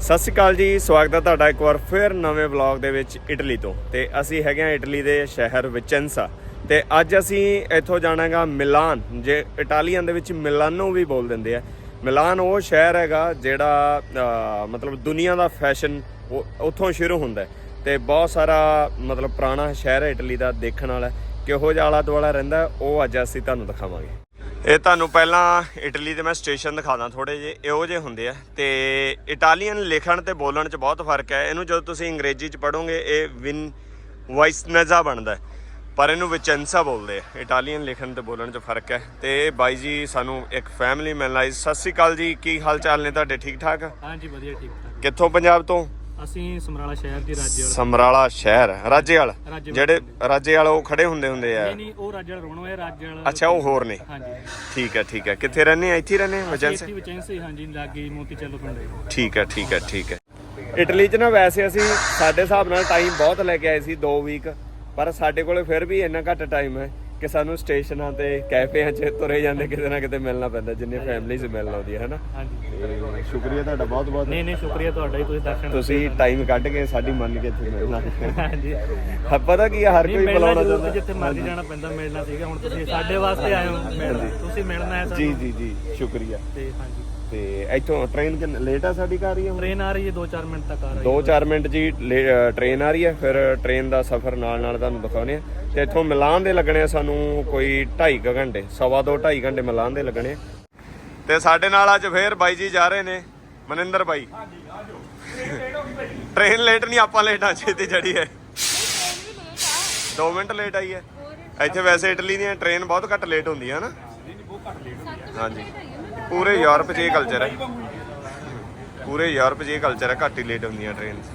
ਸਤਿ ਸ਼੍ਰੀ ਅਕਾਲ ਜੀ, ਸਵਾਗਤ ਹੈ ਤੁਹਾਡਾ ਇੱਕ ਵਾਰ ਫਿਰ ਨਵੇਂ ਵਲੌਗ ਦੇ ਵਿੱਚ ਇਟਲੀ ਤੋਂ। ਤੇ ਅਸੀਂ ਹੈਗੇ ਹਾਂ ਇਟਲੀ ਦੇ ਸ਼ਹਿਰ ਵਿਚੈਂਸਾ। ਤੇ ਅੱਜ ਅਸੀਂ ਇੱਥੋਂ ਜਾਣਾਗਾ ਮਿਲਾਨ, ਜੇ ਇਟਾਲੀਅਨ ਦੇ ਵਿੱਚ ਮਿਲਾਨੋ ਵੀ ਬੋਲ ਦਿੰਦੇ ਆ। ਮਿਲਾਨ ਉਹ ਸ਼ਹਿਰ ਹੈਗਾ ਜਿਹੜਾ ਮਤਲਬ ਦੁਨੀਆ ਦਾ ਫੈਸ਼ਨ ਉੱਥੋਂ ਸ਼ੁਰੂ ਹੁੰਦਾ ਹੈ। ਤੇ ਬਹੁਤ ਸਾਰਾ, ਮਤਲਬ ਪੁਰਾਣਾ ਸ਼ਹਿਰ ਹੈ ਇਟਲੀ ਦਾ ਦੇਖਣ ਵਾਲਾ। ਕਿਹੋ ਜਿਹਾ ਆਲਾ ਦੁਆਲਾ ਰਹਿੰਦਾ, ਉਹ ਅੱਜ ਅਸੀਂ ਤੁਹਾਨੂੰ ਦਿਖਾਵਾਂਗੇ। ਇਹ ਤੁਹਾਨੂੰ ਪਹਿਲਾਂ ਇਟਲੀ ਦੇ ਮੈਂ ਸਟੇਸ਼ਨ ਦਿਖਾਦਾ ਥੋੜੇ ਜਿਹੇ ਇਹੋ ਜਿਹੇ ਹੁੰਦੇ ਆ। ਤੇ ਇਟਾਲੀਅਨ ਲਿਖਣ ਤੇ ਬੋਲਣ 'ਚ ਬਹੁਤ ਫ਼ਰਕ ਹੈ। ਇਹਨੂੰ ਜਦੋਂ ਤੁਸੀਂ ਅੰਗਰੇਜ਼ੀ 'ਚ ਪੜੋਗੇ ਇਹ ਵਿਨ ਵਾਇਸਨਜ਼ਾ ਬਣਦਾ ਪਰ ਇਹਨੂੰ ਵਿਚੈਂਸਾ ਬੋਲਦੇ ਆ। ਇਟਾਲੀਅਨ ਲਿਖਣ ਤੇ ਬੋਲਣ 'ਚ ਫ਼ਰਕ ਹੈ। ਤੇ ਇਹ ਬਾਈ ਜੀ ਸਾਨੂੰ ਇੱਕ ਫੈਮਿਲੀ ਮਿਲਣ ਆਈ। ਸਤਿ ਸ੍ਰੀ ਅਕਾਲ ਜੀ ਕੀ ਹਾਲ ਚਾਲ ਨੇ ਤੁਹਾਡੇ? ਠੀਕ ਠਾਕ? ਹਾਂਜੀ ਵਧੀਆ ਠੀਕ ਠਾਕ। ਕਿੱਥੋਂ ਪੰਜਾਬ ਤੋਂ? ਅਸੀਂ ਸਮਰਾਲਾ ਸ਼ਹਿਰ ਦੀ ਰਾਜੇ ਵਾਲਾ। ਸਮਰਾਲਾ ਸ਼ਹਿਰ ਰਾਜੇਵਾਲ ਰਾਜੇਵਾਲ ਜਿਹੜੇ ਰਾਜੇਵਾਲ ਉਹ ਖੜੇ ਹੁੰਦੇ ਹੁੰਦੇ ਆ? ਨਹੀਂ ਨਹੀਂ ਉਹ ਰਾਜੇ ਵਾਲਾ ਰੋਣੋ ਹੈ ਰਾਜੇ ਵਾਲਾ ਅੱਛਾ ਉਹ ਹੋਰ ਨੇ। ਹਾਂਜੀ। ਠੀਕ ਹੈ ਠੀਕ ਹੈ। ਕਿੱਥੇ ਰਹਿੰਦੇ ਆ? ਇੱਥੇ ਰਹਿੰਦੇ ਆ ਵਿਚੈਂਸੇ ਇੱਥੇ ਵਿਚੈਂਸੇ ਹਾਂਜੀ ਲਾਗੇ ਮੋਤੀ ਚੱਲੋ ਪਿੰਡ। ਠੀਕ ਹੈ ਠੀਕ ਹੈ ਠੀਕ ਹੈ। ਇਟਲੀ 'ਚ ਨਾ ਵੈਸੇ ਅਸੀਂ ਸਾਡੇ ਹਿਸਾਬ ਨਾਲ ਟਾਈਮ ਬਹੁਤ ਲੈ ਕੇ ਆਏ ਸੀ 2 ਵੀਕ ਪਰ ਸਾਡੇ ਕੋਲੇ ਫਿਰ ਵੀ ਇੰਨਾ ਘੱਟ ਟਾਈਮ ਹੈ। ਕਿ ਸਾਨੂੰ ਸਟੇਸ਼ਨਾਂ ਤੇ ਕੈਫੇਆਂ 'ਚ ਤੁਰੇ ਜਾਂਦੇ ਕਿਤੇ ਨਾ ਕਿਤੇ ਮਿਲਣਾ ਪੈਂਦਾ ਜਿੰਨੇ ਫੈਮਲੀਜ਼ ਮਿਲਣ ਆਉਂਦੀ ਹੈ ਹਨਾ? ਹਾਂਜੀ। ਸ਼ੁਕਰੀਆ ਤੁਹਾਡਾ ਬਹੁਤ ਬਹੁਤ। ਨਹੀਂ ਨਹੀਂ ਸ਼ੁਕਰੀਆ ਤੁਹਾਡਾ ਜੀ ਤੁਸੀਂ ਦਰਸ਼ਨ ਤੁਸੀਂ ਟਾਈਮ ਕੱਢ ਕੇ ਸਾਡੀ ਮੰਨ ਕੇ ਇੱਥੇ ਮਿਲਣਾ। ਹਾਂਜੀ। ਹਾਂ, ਪਤਾ ਕੀ ਹੈ, ਹਰ ਕੋਈ ਬੁਲਾਉਣਾ ਚਾਹੁੰਦਾ। ਜਿੱਥੇ ਮਰਜ਼ੀ ਜਾਣਾ ਪੈਂਦਾ ਮਿਲਣਾ ਸੀਗਾ ਹੁਣ ਤੁਸੀਂ ਸਾਡੇ ਵਾਸਤੇ ਆਏ ਹੋ ਤੁਸੀਂ ਮਿਲਣਾ ਹੈ ਜੀ ਜੀ ਜੀ ਸ਼ੁਕਰੀਆ। ਤੇ ਹਾਂਜੀ। ਤੇ ਇੱਥੋਂ ਟ੍ਰੇਨ ਕਿ ਲੇਟ ਆ ਸਾਡੀ ਘਰ ਹੀ ਹੁਣ? ਟ੍ਰੇਨ ਆ ਰਹੀ ਹੈ 2-4 ਮਿੰਟ ਤੱਕ ਆ ਰਹੀ 2-4 ਮਿੰਟ ਜੀ ਟ੍ਰੇਨ ਆ ਰਹੀ ਹੈ ਫਿਰ ਟ੍ਰੇਨ ਦਾ ਸਫ਼ਰ ਨਾਲ ਨਾਲ ਤੁਹਾਨੂੰ ਦਿਖਾਉਨੇ ਆ ਤੇ ਇੱਥੋਂ ਮਿਲਾਨ ਦੇ ਲੱਗਣੇ ਆ ਸਾਨੂੰ ਕੋਈ 2.5 ਘੰਟੇ ਸਵਾ ਦੋ 2.5 ਘੰਟੇ ਮਿਲਾਨ ਦੇ ਲੱਗਣੇ ਆ। ਤੇ ਸਾਡੇ ਨਾਲ ਅੱਜ ਫੇਰ ਬਾਈ ਜੀ ਜਾ ਰਹੇ ਨੇ ਮਨਿੰਦਰ ਬਾਈ। ਟ੍ਰੇਨ ਲੇਟ ਨਹੀਂ ਆਪਾਂ ਲੇਟ ਆ ਛੇਤੀ ਚੜੀ ਹੈ 2 ਮਿੰਟ ਲੇਟ ਆਈ ਹੈ। ਇੱਥੇ ਵੈਸੇ ਇਟਲੀ ਦੀਆਂ ਟ੍ਰੇਨ ਬਹੁਤ ਘੱਟ ਲੇਟ ਹੁੰਦੀ ਹੈ ਨਾ ਹਾਂਜੀ। ਪੂਰੇ ਯੂਰਪ 'ਚ ਇਹ ਕਲਚਰ ਹੈ। ਪੂਰੇ ਯੂਰਪ 'ਚ ਇਹ ਕਲਚਰ ਹੈ, ਘੱਟ ਹੀ ਲੇਟ ਹੁੰਦੀਆਂ ਟ੍ਰੇਨਸ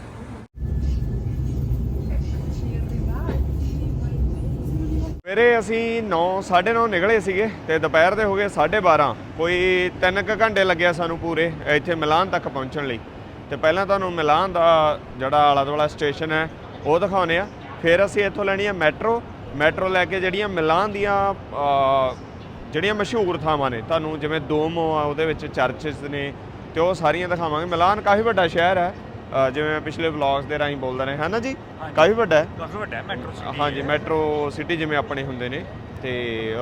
ਸਵੇਰੇ ਅਸੀਂ 9 9:30 ਨਿਕਲੇ ਸੀਗੇ ਤੇ ਦੁਪਹਿਰ ਦੇ ਹੋ ਗਏ 12:30 ਕੋਈ 3 ਕੁ ਘੰਟੇ ਲੱਗਿਆ ਸਾਨੂੰ ਪੂਰੇ ਇੱਥੇ ਮਿਲਾਨ ਤੱਕ ਪਹੁੰਚਣ ਲਈ। ਤੇ ਪਹਿਲਾਂ ਤੁਹਾਨੂੰ ਮਿਲਾਨ ਦਾ ਜਿਹੜਾ ਆਲਾ ਦੁਆਲਾ ਸਟੇਸ਼ਨ ਹੈ, ਉਹ ਦਿਖਾਉਨੇ ਆ ਫਿਰ ਅਸੀਂ ਇੱਥੋਂ ਲੈਣੀ ਹੈ ਮੈਟਰੋ ਮੈਟਰੋ ਲੈ ਕੇ ਜਿਹੜੀਆਂ ਮਿਲਾਨ ਦੀਆਂ ਜਿਹੜੀਆਂ ਮਸ਼ਹੂਰ ਥਾਵਾਂ ਨੇ ਤੁਹਾਨੂੰ ਜਿਵੇਂ ਦੋਮੋ ਆ ਉਹਦੇ ਵਿੱਚ ਚਰਚਸ ਨੇ ਤੇ ਉਹ ਸਾਰੀਆਂ ਦਿਖਾਵਾਂਗੇ। ਮਿਲਾਨ ਕਾਫੀ ਵੱਡਾ ਸ਼ਹਿਰ ਹੈ ਜਿਵੇਂ ਮੈਂ ਪਿਛਲੇ ਵਲੌਗਸ ਦੇ ਰਾਹੀਂ ਬੋਲਦਾ ਰਿਹਾ ਹੈ ਨਾ ਜੀ ਕਾਫੀ ਵੱਡਾ ਹੈ। ਕਾਫੀ ਵੱਡਾ ਮੈਟਰੋ ਹਾਂਜੀ ਮੈਟਰੋ ਸਿਟੀ ਜਿਵੇਂ ਆਪਣੇ ਹੁੰਦੇ ਨੇ ਤੇ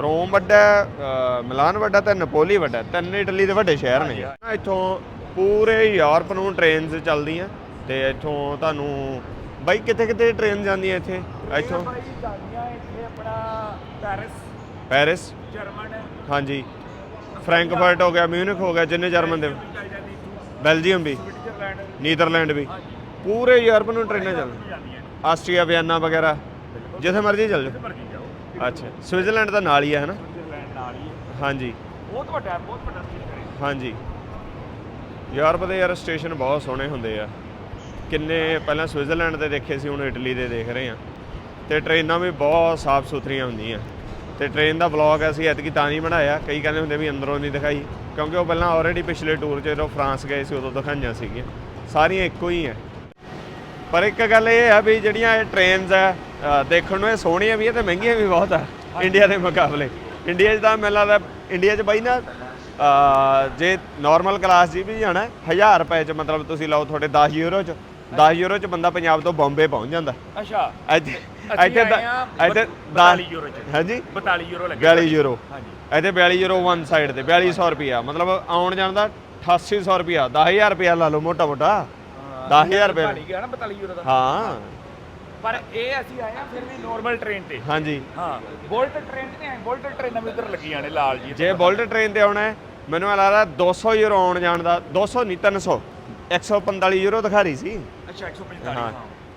ਰੋਮ ਵੱਡਾ ਹੈ, ਮਿਲਾਨ ਵੱਡਾ ਤੇ ਨਪੋਲੀ ਵੱਡਾ ਹੈ। ਤਿੰਨ ਇਟਲੀ ਦੇ ਵੱਡੇ ਸ਼ਹਿਰ ਨੇ। ਇੱਥੋਂ ਪੂਰੇ ਯੂਰਪ ਨੂੰ ਟ੍ਰੇਨਸ ਚੱਲਦੀਆਂ ਤੇ ਇੱਥੋਂ ਤੁਹਾਨੂੰ ਬਾਈ ਕਿੱਥੇ ਕਿੱਥੇ ਟ੍ਰੇਨ ਜਾਂਦੀਆਂ ਇੱਥੇ? ਇੱਥੋਂ? ਜਾਂਦੀਆਂ ਇੱਥੇ ਆਪਣਾ ਪੈਰਿਸ। ਪੈਰਿਸ। ਜਰਮਨ ਹਾਂਜੀ। ਫ੍ਰੈਂਕਫਰਟ ਹੋ ਗਿਆ ਮਿਊਨਿਖ ਹੋ ਗਿਆ ਜਿੰਨੇ ਜਰਮਨ ਦੇ ਬੈਲਜੀਅਮ ਵੀ। ਨੀਦਰਲੈਂਡ ਵੀ। ਪੂਰੇ ਯੂਰਪ ਨੂੰ ਟ੍ਰੇਨਾਂ ਚੱਲਦੀਆਂ। ਆਸਟਰੀਆ ਵਿਆਨਾ ਵਗੈਰਾ। ਜਿੱਥੇ ਮਰਜ਼ੀ ਚੱਲ ਜਾਓ। ਅੱਛਾ। ਸਵਿਟਜ਼ਰਲੈਂਡ ਦਾ ਨਾਲ ਹੀ ਹੈ ਹਨਾ? ਹਾਂਜੀ। ਬਹੁਤ ਵੱਡਾ ਬਹੁਤ ਵੱਡਾ ਸਟੇਸ਼ਨ ਹੈ। ਹਾਂਜੀ। ਯੂਰਪ ਦੇ ਯਾਰ ਸਟੇਸ਼ਨ ਬਹੁਤ ਸੋਹਣੇ ਹੁੰਦੇ ਆ। ਕਿੰਨੇ ਪਹਿਲਾਂ ਸਵਿਟਜ਼ਰਲੈਂਡ ਦੇ ਦੇਖੇ ਸੀ ਹੁਣ ਇਟਲੀ ਦੇ ਦੇਖ ਰਹੇ ਆ ਤੇ ਟ੍ਰੇਨਾਂ ਵੀ ਬਹੁਤ ਸਾਫ਼ ਸੁਥਰੀਆਂ ਹੁੰਦੀਆਂ। ਤੇ ਟ੍ਰੇਨ ਦਾ ਵਲੌਗ ਅਸੀਂ ਐਤਕੀ ਤਾਂ ਨਹੀਂ ਬਣਾਇਆ। ਕਈ ਕਹਿੰਦੇ ਹੁੰਦੇ ਵੀ ਅੰਦਰੋਂ ਨਹੀਂ ਦਿਖਾਈ। ਕਿਉਂਕਿ ਉਹ ਪਹਿਲਾਂ ਆਲਰੇਡੀ ਪਿਛਲੇ ਟੂਰ 'ਚ ਜਦੋਂ ਫਰਾਂਸ ਗਏ ਸੀ ਉਦੋਂ ਦਿਖਾਈਆਂ ਸੀਗੀਆਂ। ਸਾਰੀਆਂ ਇੱਕੋ ਹੀ ਆ ਪਰ ਇੱਕ ਗੱਲ ਇਹ ਆ ਵੀ ਜਿਹੜੀਆਂ ਇਹ ਟ੍ਰੇਨਸ ਆ ਦੇਖਣ ਨੂੰ ਇਹ ਸੋਹਣੀਆਂ ਵੀ ਆ ਤੇ ਮਹਿੰਗੀਆਂ ਵੀ ਬਹੁਤ ਆ ਇੰਡੀਆ ਦੇ ਮੁਕਾਬਲੇ। ਇੰਡੀਆ 'ਚ ਤਾਂ ਮੈਨੂੰ ਲੱਗਦਾ ਇੰਡੀਆ 'ਚ ਬਾਈ ਨਾ ਜੇ ਨਾਰਮਲ ਕਲਾਸ ਜੀ ਵੀ ਜਾਣਾ 1000 ਰੁਪਏ 'ਚ ਮਤਲਬ ਤੁਸੀਂ ਲਓ ਤੁਹਾਡੇ 10 ਯੂਰੋ 'ਚ 10 ਯੂਰੋ 'ਚ ਬੰਦਾ ਪੰਜਾਬ ਤੋਂ ਬੰਬੇ ਪਹੁੰਚ ਜਾਂਦਾ। ਅੱਛਾ। ਇੱਥੇ ਦ- ਇੱਥੇ 42 ਯੂਰੋ 'ਚ। ਹਾਂਜੀ? 42 ਯੂਰੋ ਲੱਗੇ 42 ਯੂਰੋ। ਹਾਂਜੀ। ਇੱਥੇ 42 ਯੂਰੋ ਵਨ ਸਾਈਡ ਤੇ 4200 ਰੁਪਿਆ ਮਤਲਬ ਆਉਣ ਜਾਣ ਦਾ 8800 ਰੁਪਿਆ 10000 ਰੁਪਿਆ ਲਾ ਲਓ ਮੋਟਾ ਮੋਟਾ। 10000 ਰੁਪਏ ਗਿਆ ਨਾ 42 ਯੂਰੋ ਦਾ। ਹਾਂ। ਪਰ ਇਹ ਅਸੀਂ ਆਏ ਆ ਫਿਰ ਵੀ ਨਾਰਮਲ ਟ੍ਰੇਨ ਤੇ। ਹਾਂਜੀ। ਹਾਂ ਬੋਲਟ ਟ੍ਰੇਨ ਤੇ ਆਏ ਬੋਲਟ ਟ੍ਰੇਨਾਂ ਵੀ ਉਧਰ ਲੱਗੀਆਂ ਨੇ ਲਾਲ ਜੀ। ਜੇ ਬੁਲਟ ਟ੍ਰੇਨ ਤੇ ਆਉਣਾ ਹੈ ਮੈਨੂੰ ਇਹ ਲੱਗਦਾ 200 ਯੂਰੋ ਆਉਣ ਜਾਣ ਦਾ 200 ਨਹੀਂ 300 145 ਯੂਰੋ ਦਿਖਾ ਰਹੀ ਸੀ। ਅੱਛਾ 145 ਹਾਂ। ਹਾਂ।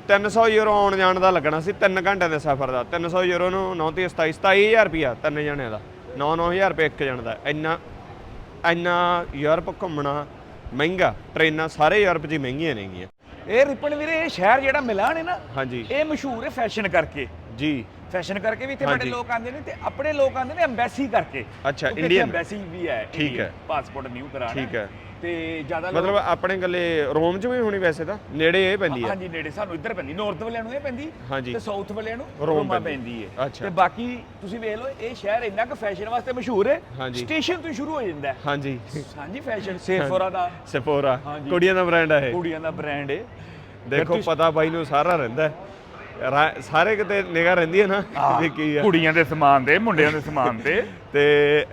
300 ਯੂਰੋ ਆਉਣ ਜਾਣ ਦਾ ਲੱਗਣਾ ਸੀ 3 ਘੰਟਿਆਂ ਦੇ ਸਫ਼ਰ ਦਾ। 300 ਯੂਰੋ ਨੂੰ 9 ਤੇ 27 27000 ਰੁਪਿਆ ਤਿੰਨ ਜਣਿਆਂ ਦਾ। 9-9000 ਰੁਪਏ ਇੱਕ ਜਣ ਦਾ। ਇੰਨਾ ਇੰਨਾ ਯੂਰਪ ਘੁੰਮਣਾ ਮਹਿੰਗਾ ਟ੍ਰੇਨਾਂ ਸਾਰੇ ਯੂਰਪ 'ਚ ਹੀ ਮਹਿੰਗੀਆਂ ਨੇਗੀਆਂ ਇਹ ਰਿਪਨ ਵੀਰੇ ਇਹ ਸ਼ਹਿਰ ਜਿਹੜਾ ਮਿਲਾਨ ਹੈ ਨਾ ਹਾਂਜੀ। ਇਹ ਮਸ਼ਹੂਰ ਹੈ ਫੈਸ਼ਨ ਕਰਕੇ। ਜੀ। ਫੈਸ਼ਨ ਕਰਕੇ ਵੀ ਇੱਥੇ। ਬੜੇ ਲੋਕ ਆਉਂਦੇ ਨੇ ਤੇ ਆਪਣੇ ਲੋਕ ਆਉਂਦੇ ਨੇ ਐਮਬੈਸੀ ਕਰਕੇ। ਅੱਛਾ, Indian। ਐਮਬੈਸੀ ਵੀ ਹੈ ਠੀਕ ਹੈ। ਪਾਸਪੋਰਟ ਨਿਊ ਕਰਾਣਾ ਠੀਕ ਹੈ। ਤੇ ਜ਼ਿਆਦਾ ਲੋਕ ਮਤਲਬ ਆਪਣੇ ਗੱਲੇ ਰੋਮ ਚ ਵੀ ਹੋਣੀ ਵੈਸੇ ਤਾਂ ਨੇੜੇ ਇਹ ਪੈਂਦੀ ਹੈ ਹਾਂਜੀ ਨੇੜੇ ਸਾਨੂੰ ਇੱਧਰ ਪੈਂਦੀ ਨਾਰਥ ਵਾਲਿਆਂ ਨੂੰ ਇਹ ਪੈਂਦੀ ਹਾਂਜੀ। ਤੇ ਸਾਊਥ ਵਾਲਿਆਂ ਨੂੰ ਰੋਮ ਰੋਮਾ ਪੈਂਦੀ। ਹੈ ਅੱਛਾ। ਤੇ ਬਾਕੀ ਤੁਸੀਂ ਵੇਖ ਲਓ ਇਹ ਸ਼ਹਿਰ ਇੰਨਾ ਕੁ ਫੈਸ਼ਨ ਵਾਸਤੇ ਮਸ਼ਹੂਰ ਹੈ ਹਾਂਜੀ। ਸਟੇਸ਼ਨ ਤੋਂ ਹੀ ਸ਼ੁਰੂ ਹੋ ਜਾਂਦਾ ਹੈ ਹਾਂਜੀ ਹਾਂਜੀ ਫੈਸ਼ਨ ਸੇਫੋਰਾ ਦਾ ਸਫੋਰਾ ਹਾਂਜੀ। ਕੁੜੀਆਂ ਦਾ ਬ੍ਰਾਂਡ ਹੈ ਇਹ ਕੁੜੀਆਂ ਦਾ ਬ੍ਰਾਂਡ ਹੈ ਦੇਖੋ ਪਤਾ ਬਾਈ ਨੂੰ ਸਾਰਾ ਰਹਿੰਦਾ ਹੈ। ਰਾ- ਸਾਰੇ ਕਿਤੇ ਨਿਗਾਹ ਰਹਿੰਦੀ ਹੈ ਨਾ ਵੀ ਕੀ ਹੈ ਕੁੜੀਆਂ ਦੇ ਸਮਾਨ ਦੇ ਮੁੰਡਿਆਂ ਦੇ ਸਮਾਨ ਤੇ ਤੇ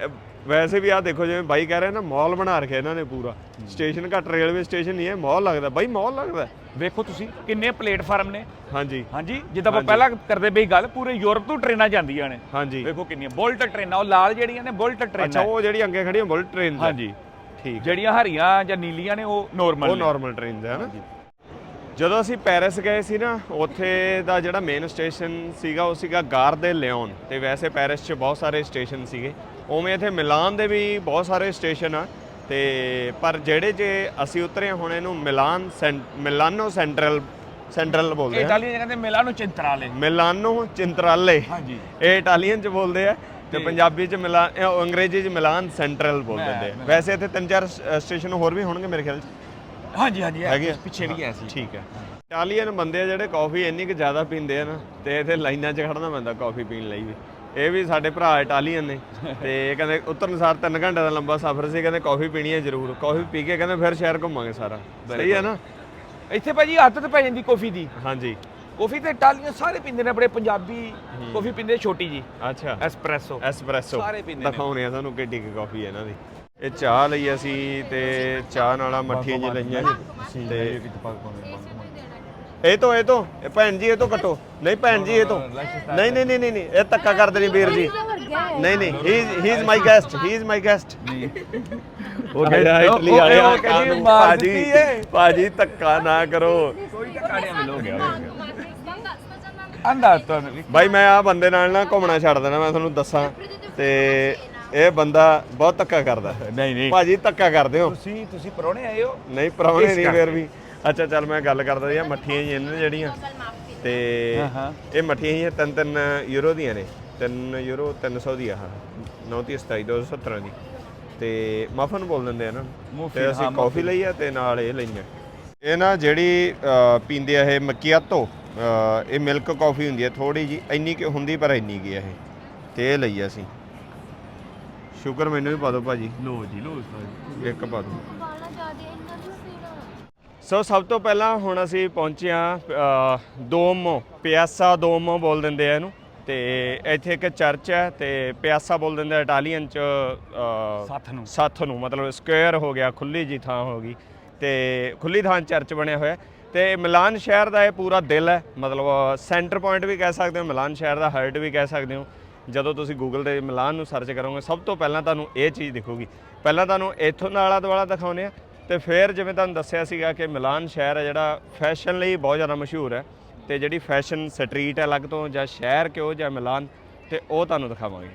ਵੈਸੇ ਵੀ ਆ ਦੇਖੋ ਜਿਵੇਂ ਬਾਈ ਕਹਿ ਰਿਹਾ ਨਾ ਮਾਲ ਬਣਾ ਰੱਖਿਆ ਇਹਨਾਂ ਨੇ ਪੂਰਾ। ਸਟੇਸ਼ਨ ਘੱਟ ਰੇਲਵੇ ਸਟੇਸ਼ਨ ਨਹੀਂ ਹੈ ਮਾਲ ਲੱਗਦਾ। ਬਾਈ ਮਾਲ ਲੱਗਦਾ। ਵੇਖੋ ਤੁਸੀਂ ਕਿੰਨੇ ਪਲੇਟਫਾਰਮ ਨੇ। ਹਾਂਜੀ। ਹਾਂਜੀ ਜਿੱਦਾਂ ਆਪਾਂ। ਪਹਿਲਾਂ ਕਰਦੇ ਬਈ ਗੱਲ ਪੂਰੇ ਯੂਰਪ ਤੋਂ ਟ੍ਰੇਨਾਂ ਜਾਂਦੀਆਂ ਨੇ। ਹਾਂਜੀ। ਵੇਖੋ ਕਿੰਨੀਆਂ ਬੁਲਟ ਟ੍ਰੇਨਾਂ ਉਹ ਲਾਲ ਜਿਹੜੀਆਂ ਨੇ ਬੁਲਟ ਅੱਛਾ ਟ੍ਰੇਨਾਂ ਉਹ ਜਿਹੜੀ ਅੱਗੇ ਖੜੀਆਂ ਬੁਲਟ ਟ੍ਰੇਨ ਹਾਂਜੀ। ਠੀਕ ਜਿਹੜੀਆਂ ਹਰੀਆਂ ਜਾਂ ਨੀਲੀਆਂ ਨੇ ਉਹ ਨਾਰਮਲ ਉਹ ਨਾਰਮਲ ਟ੍ਰੇਨ ਹੈ ਨਾ ਜਦੋਂ ਅਸੀਂ ਪੈਰਿਸ ਗਏ ਸੀ ਨਾ ਉੱਥੇ ਦਾ ਜਿਹੜਾ ਮੇਨ ਸਟੇਸ਼ਨ ਸੀਗਾ ਉਹ ਸੀਗਾ ਗਾਰ ਦੇ ਲਿਓਨ ਤੇ ਵੈਸੇ ਪੈਰਿਸ 'ਚ ਬਹੁਤ ਸਾਰੇ ਸਟੇਸ਼ਨ ਸੀਗੇ। ਉਵੇਂ ਇੱਥੇ ਮਿਲਾਨ ਦੇ ਵੀ ਬਹੁਤ ਸਾਰੇ ਸਟੇਸ਼ਨ ਆ ਤੇ ਪਰ ਜਿਹੜੇ ਜੇ ਅਸੀਂ ਉਤਰੇ ਹੁਣ ਇਹਨੂੰ ਮਿਲਾਨ ਮਿਲਾਨੋ ਸੈਂਟਰਲ ਸੈਂਟਰਲ ਬੋਲਦੇ ਆ। ਇਟਾਲੀਅਨ ਕਹਿੰਦੇ ਮਿਲਾਨੋ ਚਿੰਤਰਾਲੇ। ਮਿਲਾਨੋ ਚਿੰਤਰਾਲੇ। ਹਾਂਜੀ। ਇਹ ਇਟਾਲੀਅਨ ਚ ਬੋਲਦੇ ਆ ਤੇ ਪੰਜਾਬੀ ਚ ਮਿਲਾ ਇਹ ਉਹ ਅੰਗਰੇਜ਼ੀ ਚ ਮਿਲਾਨ ਸੈਂਟਰਲ ਬੋਲ ਦਿੰਦੇ ਆ। ਵੈਸੇ ਇੱਥੇ ਤਿੰਨ ਚਾਰ ਸਟੇਸ਼ਨ ਹੋਰ ਵੀ ਹੋਣਗੇ ਮੇਰੇ ਖਿਆਲ ਚ। ਹਾਂਜੀ ਹਾਂਜੀ ਹੈਗੇ? ਪਿੱਛੇ ਵੀ ਸੀ। ਠੀਕ ਹੈ। ਇਟਾਲੀਅਨ ਬੰਦੇ ਆ ਜਿਹੜੇ ਕਾਫੀ ਇੰਨੀ ਕੁ ਜ਼ਿਆਦਾ ਪੀਂਦੇ ਆ ਨਾ ਤੇ ਇੱਥੇ ਲਾਈਨਾਂ 'ਚ ਖੜਨਾ ਪੈਂਦਾ ਕਾਫੀ ਪੀਣ ਲਈ ਵੀ। ਇਹ ਵੀ ਸਾਡੇ ਭਰਾ ਇਟਾਲੀਅਨ ਨੇ। ਤੇ ਇਹ ਕਹਿੰਦੇ ਉਤਰਨ ਸਾਰ 3 ਘੰਟੇ ਦਾ ਲੰਬਾ ਸਫ਼ਰ ਸੀ ਕਹਿੰਦੇ ਕਾਫੀ ਪੀਣੀ ਹੈ ਜ਼ਰੂਰ। ਕਾਫੀ ਪੀ ਕੇ ਕਹਿੰਦੇ ਫਿਰ ਸ਼ਹਿਰ ਘੁੰਮਾਂਗੇ ਸਾਰਾ। ਸਹੀ ਹੈ ਨਾ? ਇੱਥੇ ਭਾਜੀ ਆਦਤ ਪੈ ਜਾਂਦੀ ਕਾਫੀ ਦੀ। ਹਾਂਜੀ। ਕਾਫੀ ਤੇ ਇਟਾਲੀਅਨ ਸਾਰੇ ਪੀਂਦੇ ਨੇ ਆਪਣੇ ਪੰਜਾਬੀ ਕਾਫੀ ਪੀਂਦੇ ਛੋਟੀ ਜੀ। ਅੱਛਾ। ਐਸਪ੍ਰੈਸੋ ਐਸਪ੍ਰੈਸੋ ਸਾਰੇ ਪੀਂਦੇ ਨੇ। ਦਿਖਾਉਣੇ ਆ ਤੁਹਾਨੂੰ ਕਿੱਡੀ ਕੁ ਕਾਫੀ ਹੈ ਇਹਨਾਂ ਦੀ। ਇਹ ਚਾਹ ਲਈ ਅਸੀਂ ਤੇ ਚਾਹ ਨਾਲਾ ਮੱਠੀਆਂ ਜੀ ਲਈਆਂ ਨੇ। ਤੇ ਇਹ ਤੋਂ ਇਹ ਤੋਂ ਇਹ ਭੈਣ ਜੀ ਇਹ ਤੋਂ ਕੱਟੋ। ਨਹੀਂ ਭੈਣ ਜੀ ਇਹ ਤੋਂ। ਨਹੀਂ ਨਹੀਂ ਨਹੀਂ ਨਹੀਂ ਨਹੀਂ, ਇਹ ਧੱਕਾ ਕਰਦੇ ਨਹੀਂ ਵੀਰ ਜੀ। ਨਹੀਂ ਨਹੀਂ he he is my guest he is my guest ਉਹ ਕਹਿੰਦਾ ਉਹ- ਇਟਲੀ ਉਹ- ਵਾਲੇ ਉਹ ਆ ਕਹਿੰਦੀ ਕਾਨੂੰ ਮਾਰ ਭਾਜੀ ਦਿੱਤੀ ਏ। ਭਾਜੀ ਧੱਕਾ ਨਾ ਕਰੋ। ਕੋਈ ਟਕਾੜਿਆਂ ਮਿਲ ਹੋ ਗਿਆ ਅੰਦਾ ਤੁਹਾਨੂੰ ਬਾਈ ਮੈਂ ਆ ਬੰਦੇ ਨਾਲ ਨਾ ਘੁੰਮਣਾ ਛੱਡ ਦੇਣਾ ਮੈਂ ਤੁਹਾਨੂੰ ਦੱਸਾਂ। ਤੇ ਇਹ ਬੰਦਾ ਬਹੁਤ ਧੱਕਾ ਕਰਦਾ। ਨਹੀਂ ਨਹੀਂ। ਭਾਜੀ ਧੱਕਾ ਕਰਦੇ ਹੋ। ਤੁਸੀਂ ਤੁਸੀਂ ਪਰੋਣੇ ਆਏ ਹੋ? ਨਹੀਂ ਪ੍ਰਾਹੁਣੇ ਇਸ ਨਹੀਂ। ਫੇਰ ਵੀ। ਅੱਛਾ ਚੱਲ ਮੈਂ ਗੱਲ ਕਰਦਾ ਜੀ ਮੱਠੀਆਂ ਹੀ ਇਹਨਾਂ ਜਿਹੜੀਆਂ। ਤੇ ਹਾਂ, ਹਾਂ। ਇਹ ਮੱਠੀਆਂ ਹੀ 3-3 ਯੂਰੋ ਦੀਆਂ ਨੇ। 3 ਯੂਰੋ 300 ਦੀ ਆ 927 217 ਦੀ ਤੇ ਮਫਨ ਬੋਲ ਦਿੰਦੇ ਆ ਨਾ। ਤੇ ਅਸੀਂ ਹਾਂ, ਕਾਫੀ ਲਈ ਆ ਤੇ ਨਾਲ ਇਹ ਲਈਆਂ। ਇਹ ਨਾ ਜਿਹੜੀ ਪੀਂਦੇ ਆ ਇਹ ਮੱਕੀਆਤੋ ਅ, ਇਹ ਮਿਲਕ ਕਾਫੀ ਹੁੰਦੀ ਹੈ ਥੋੜੀ ਜੀ ਇੰਨੀ ਕਿ ਹੁੰਦੀ ਪਰ ਇੰਨੀ ਕੀ ਆ ਇਹ। ਤੇ ਇਹ ਲਈ ਆ ਅਸੀਂ। ਸ਼ੂਗਰ ਮੈਨੂੰ ਵੀ ਪਾ ਦਿਓ ਭਾਜੀ। ਲੋ ਜੀ ਲੋ ਇੱਕ ਪਾ ਦਿਓ ਵਾਲਾ ਜ਼ਿਆਦਾ ਇੰਨਾ ਨਹੀਂ ਪੀਣਾ ਸੋ ਸਭ ਤੋਂ ਪਹਿਲਾਂ ਹੁਣ ਅਸੀਂ ਪਹੁੰਚੇ ਹਾਂ ਦੋਮੋ ਪਿਆਸਾ ਦੋਮੋ ਬੋਲ ਦਿੰਦੇ ਆ ਇਹਨੂੰ। ਤੇ ਇੱਥੇ ਇੱਕ ਚਰਚ ਹੈ ਤੇ ਪਿਆਸਾ ਬੋਲ ਦਿੰਦੇ ਆ ਇਟਾਲੀਅਨ ਚ ਸੱਥ ਨੂੰ। ਸੱਥ ਨੂੰ ਮਤਲਬ ਸਕੁਅਰ ਹੋ ਗਿਆ ਖੁੱਲੀ ਜੀ ਥਾਂ ਹੋ ਗਈ। ਤੇ ਖੁੱਲੀ ਥਾਂ ਚਰਚ ਬਣਿਆ ਹੋਇਆ ਤੇ ਮਿਲਾਨ ਸ਼ਹਿਰ ਦਾ ਇਹ ਪੂਰਾ ਦਿਲ ਹੈ ਮਤਲਬ ਸੈਂਟਰ ਪੁਆਇੰਟ ਵੀ ਕਹਿ ਸਕਦੇ ਹੋ ਮਿਲਾਨ ਸ਼ਹਿਰ ਦਾ ਹਾਰਟ ਵੀ ਕਹਿ ਸਕਦੇ ਹੋ। ਜਦੋਂ ਤੁਸੀਂ ਗੂਗਲ ਤੇ ਮਿਲਾਨ ਨੂੰ ਸਰਚ ਕਰੋਗੇ ਸਭ ਤੋਂ ਪਹਿਲਾਂ ਤੁਹਾਨੂੰ ਇਹ ਚੀਜ਼ ਦਿਖੂਗੀ। ਪਹਿਲਾਂ ਤੁਹਾਨੂੰ ਇੱਥੋਂ ਦਾ ਆਲਾ ਦੁਆਲਾ ਦਿਖਾਉਂਦੇ ਆ ਤੇ ਫਿਰ ਜਿਵੇਂ ਤੁਹਾਨੂੰ ਦੱਸਿਆ ਸੀਗਾ ਕਿ ਮਿਲਾਨ ਸ਼ਹਿਰ ਹੈ ਜਿਹੜਾ ਫੈਸ਼ਨ ਲਈ ਬਹੁਤ ਜ਼ਿਆਦਾ ਮਸ਼ਹੂਰ ਹੈ ਤੇ ਜਿਹੜੀ ਫੈਸ਼ਨ ਸਟਰੀਟ ਹੈ ਅਲੱਗ ਤੋਂ ਜਾਂ ਸ਼ਹਿਰ ਕਿਉਂ ਜਾਂ ਮਿਲਾਨ ਤੇ ਉਹ ਤੁਹਾਨੂੰ ਦਿਖਾਵਾਂਗੇ।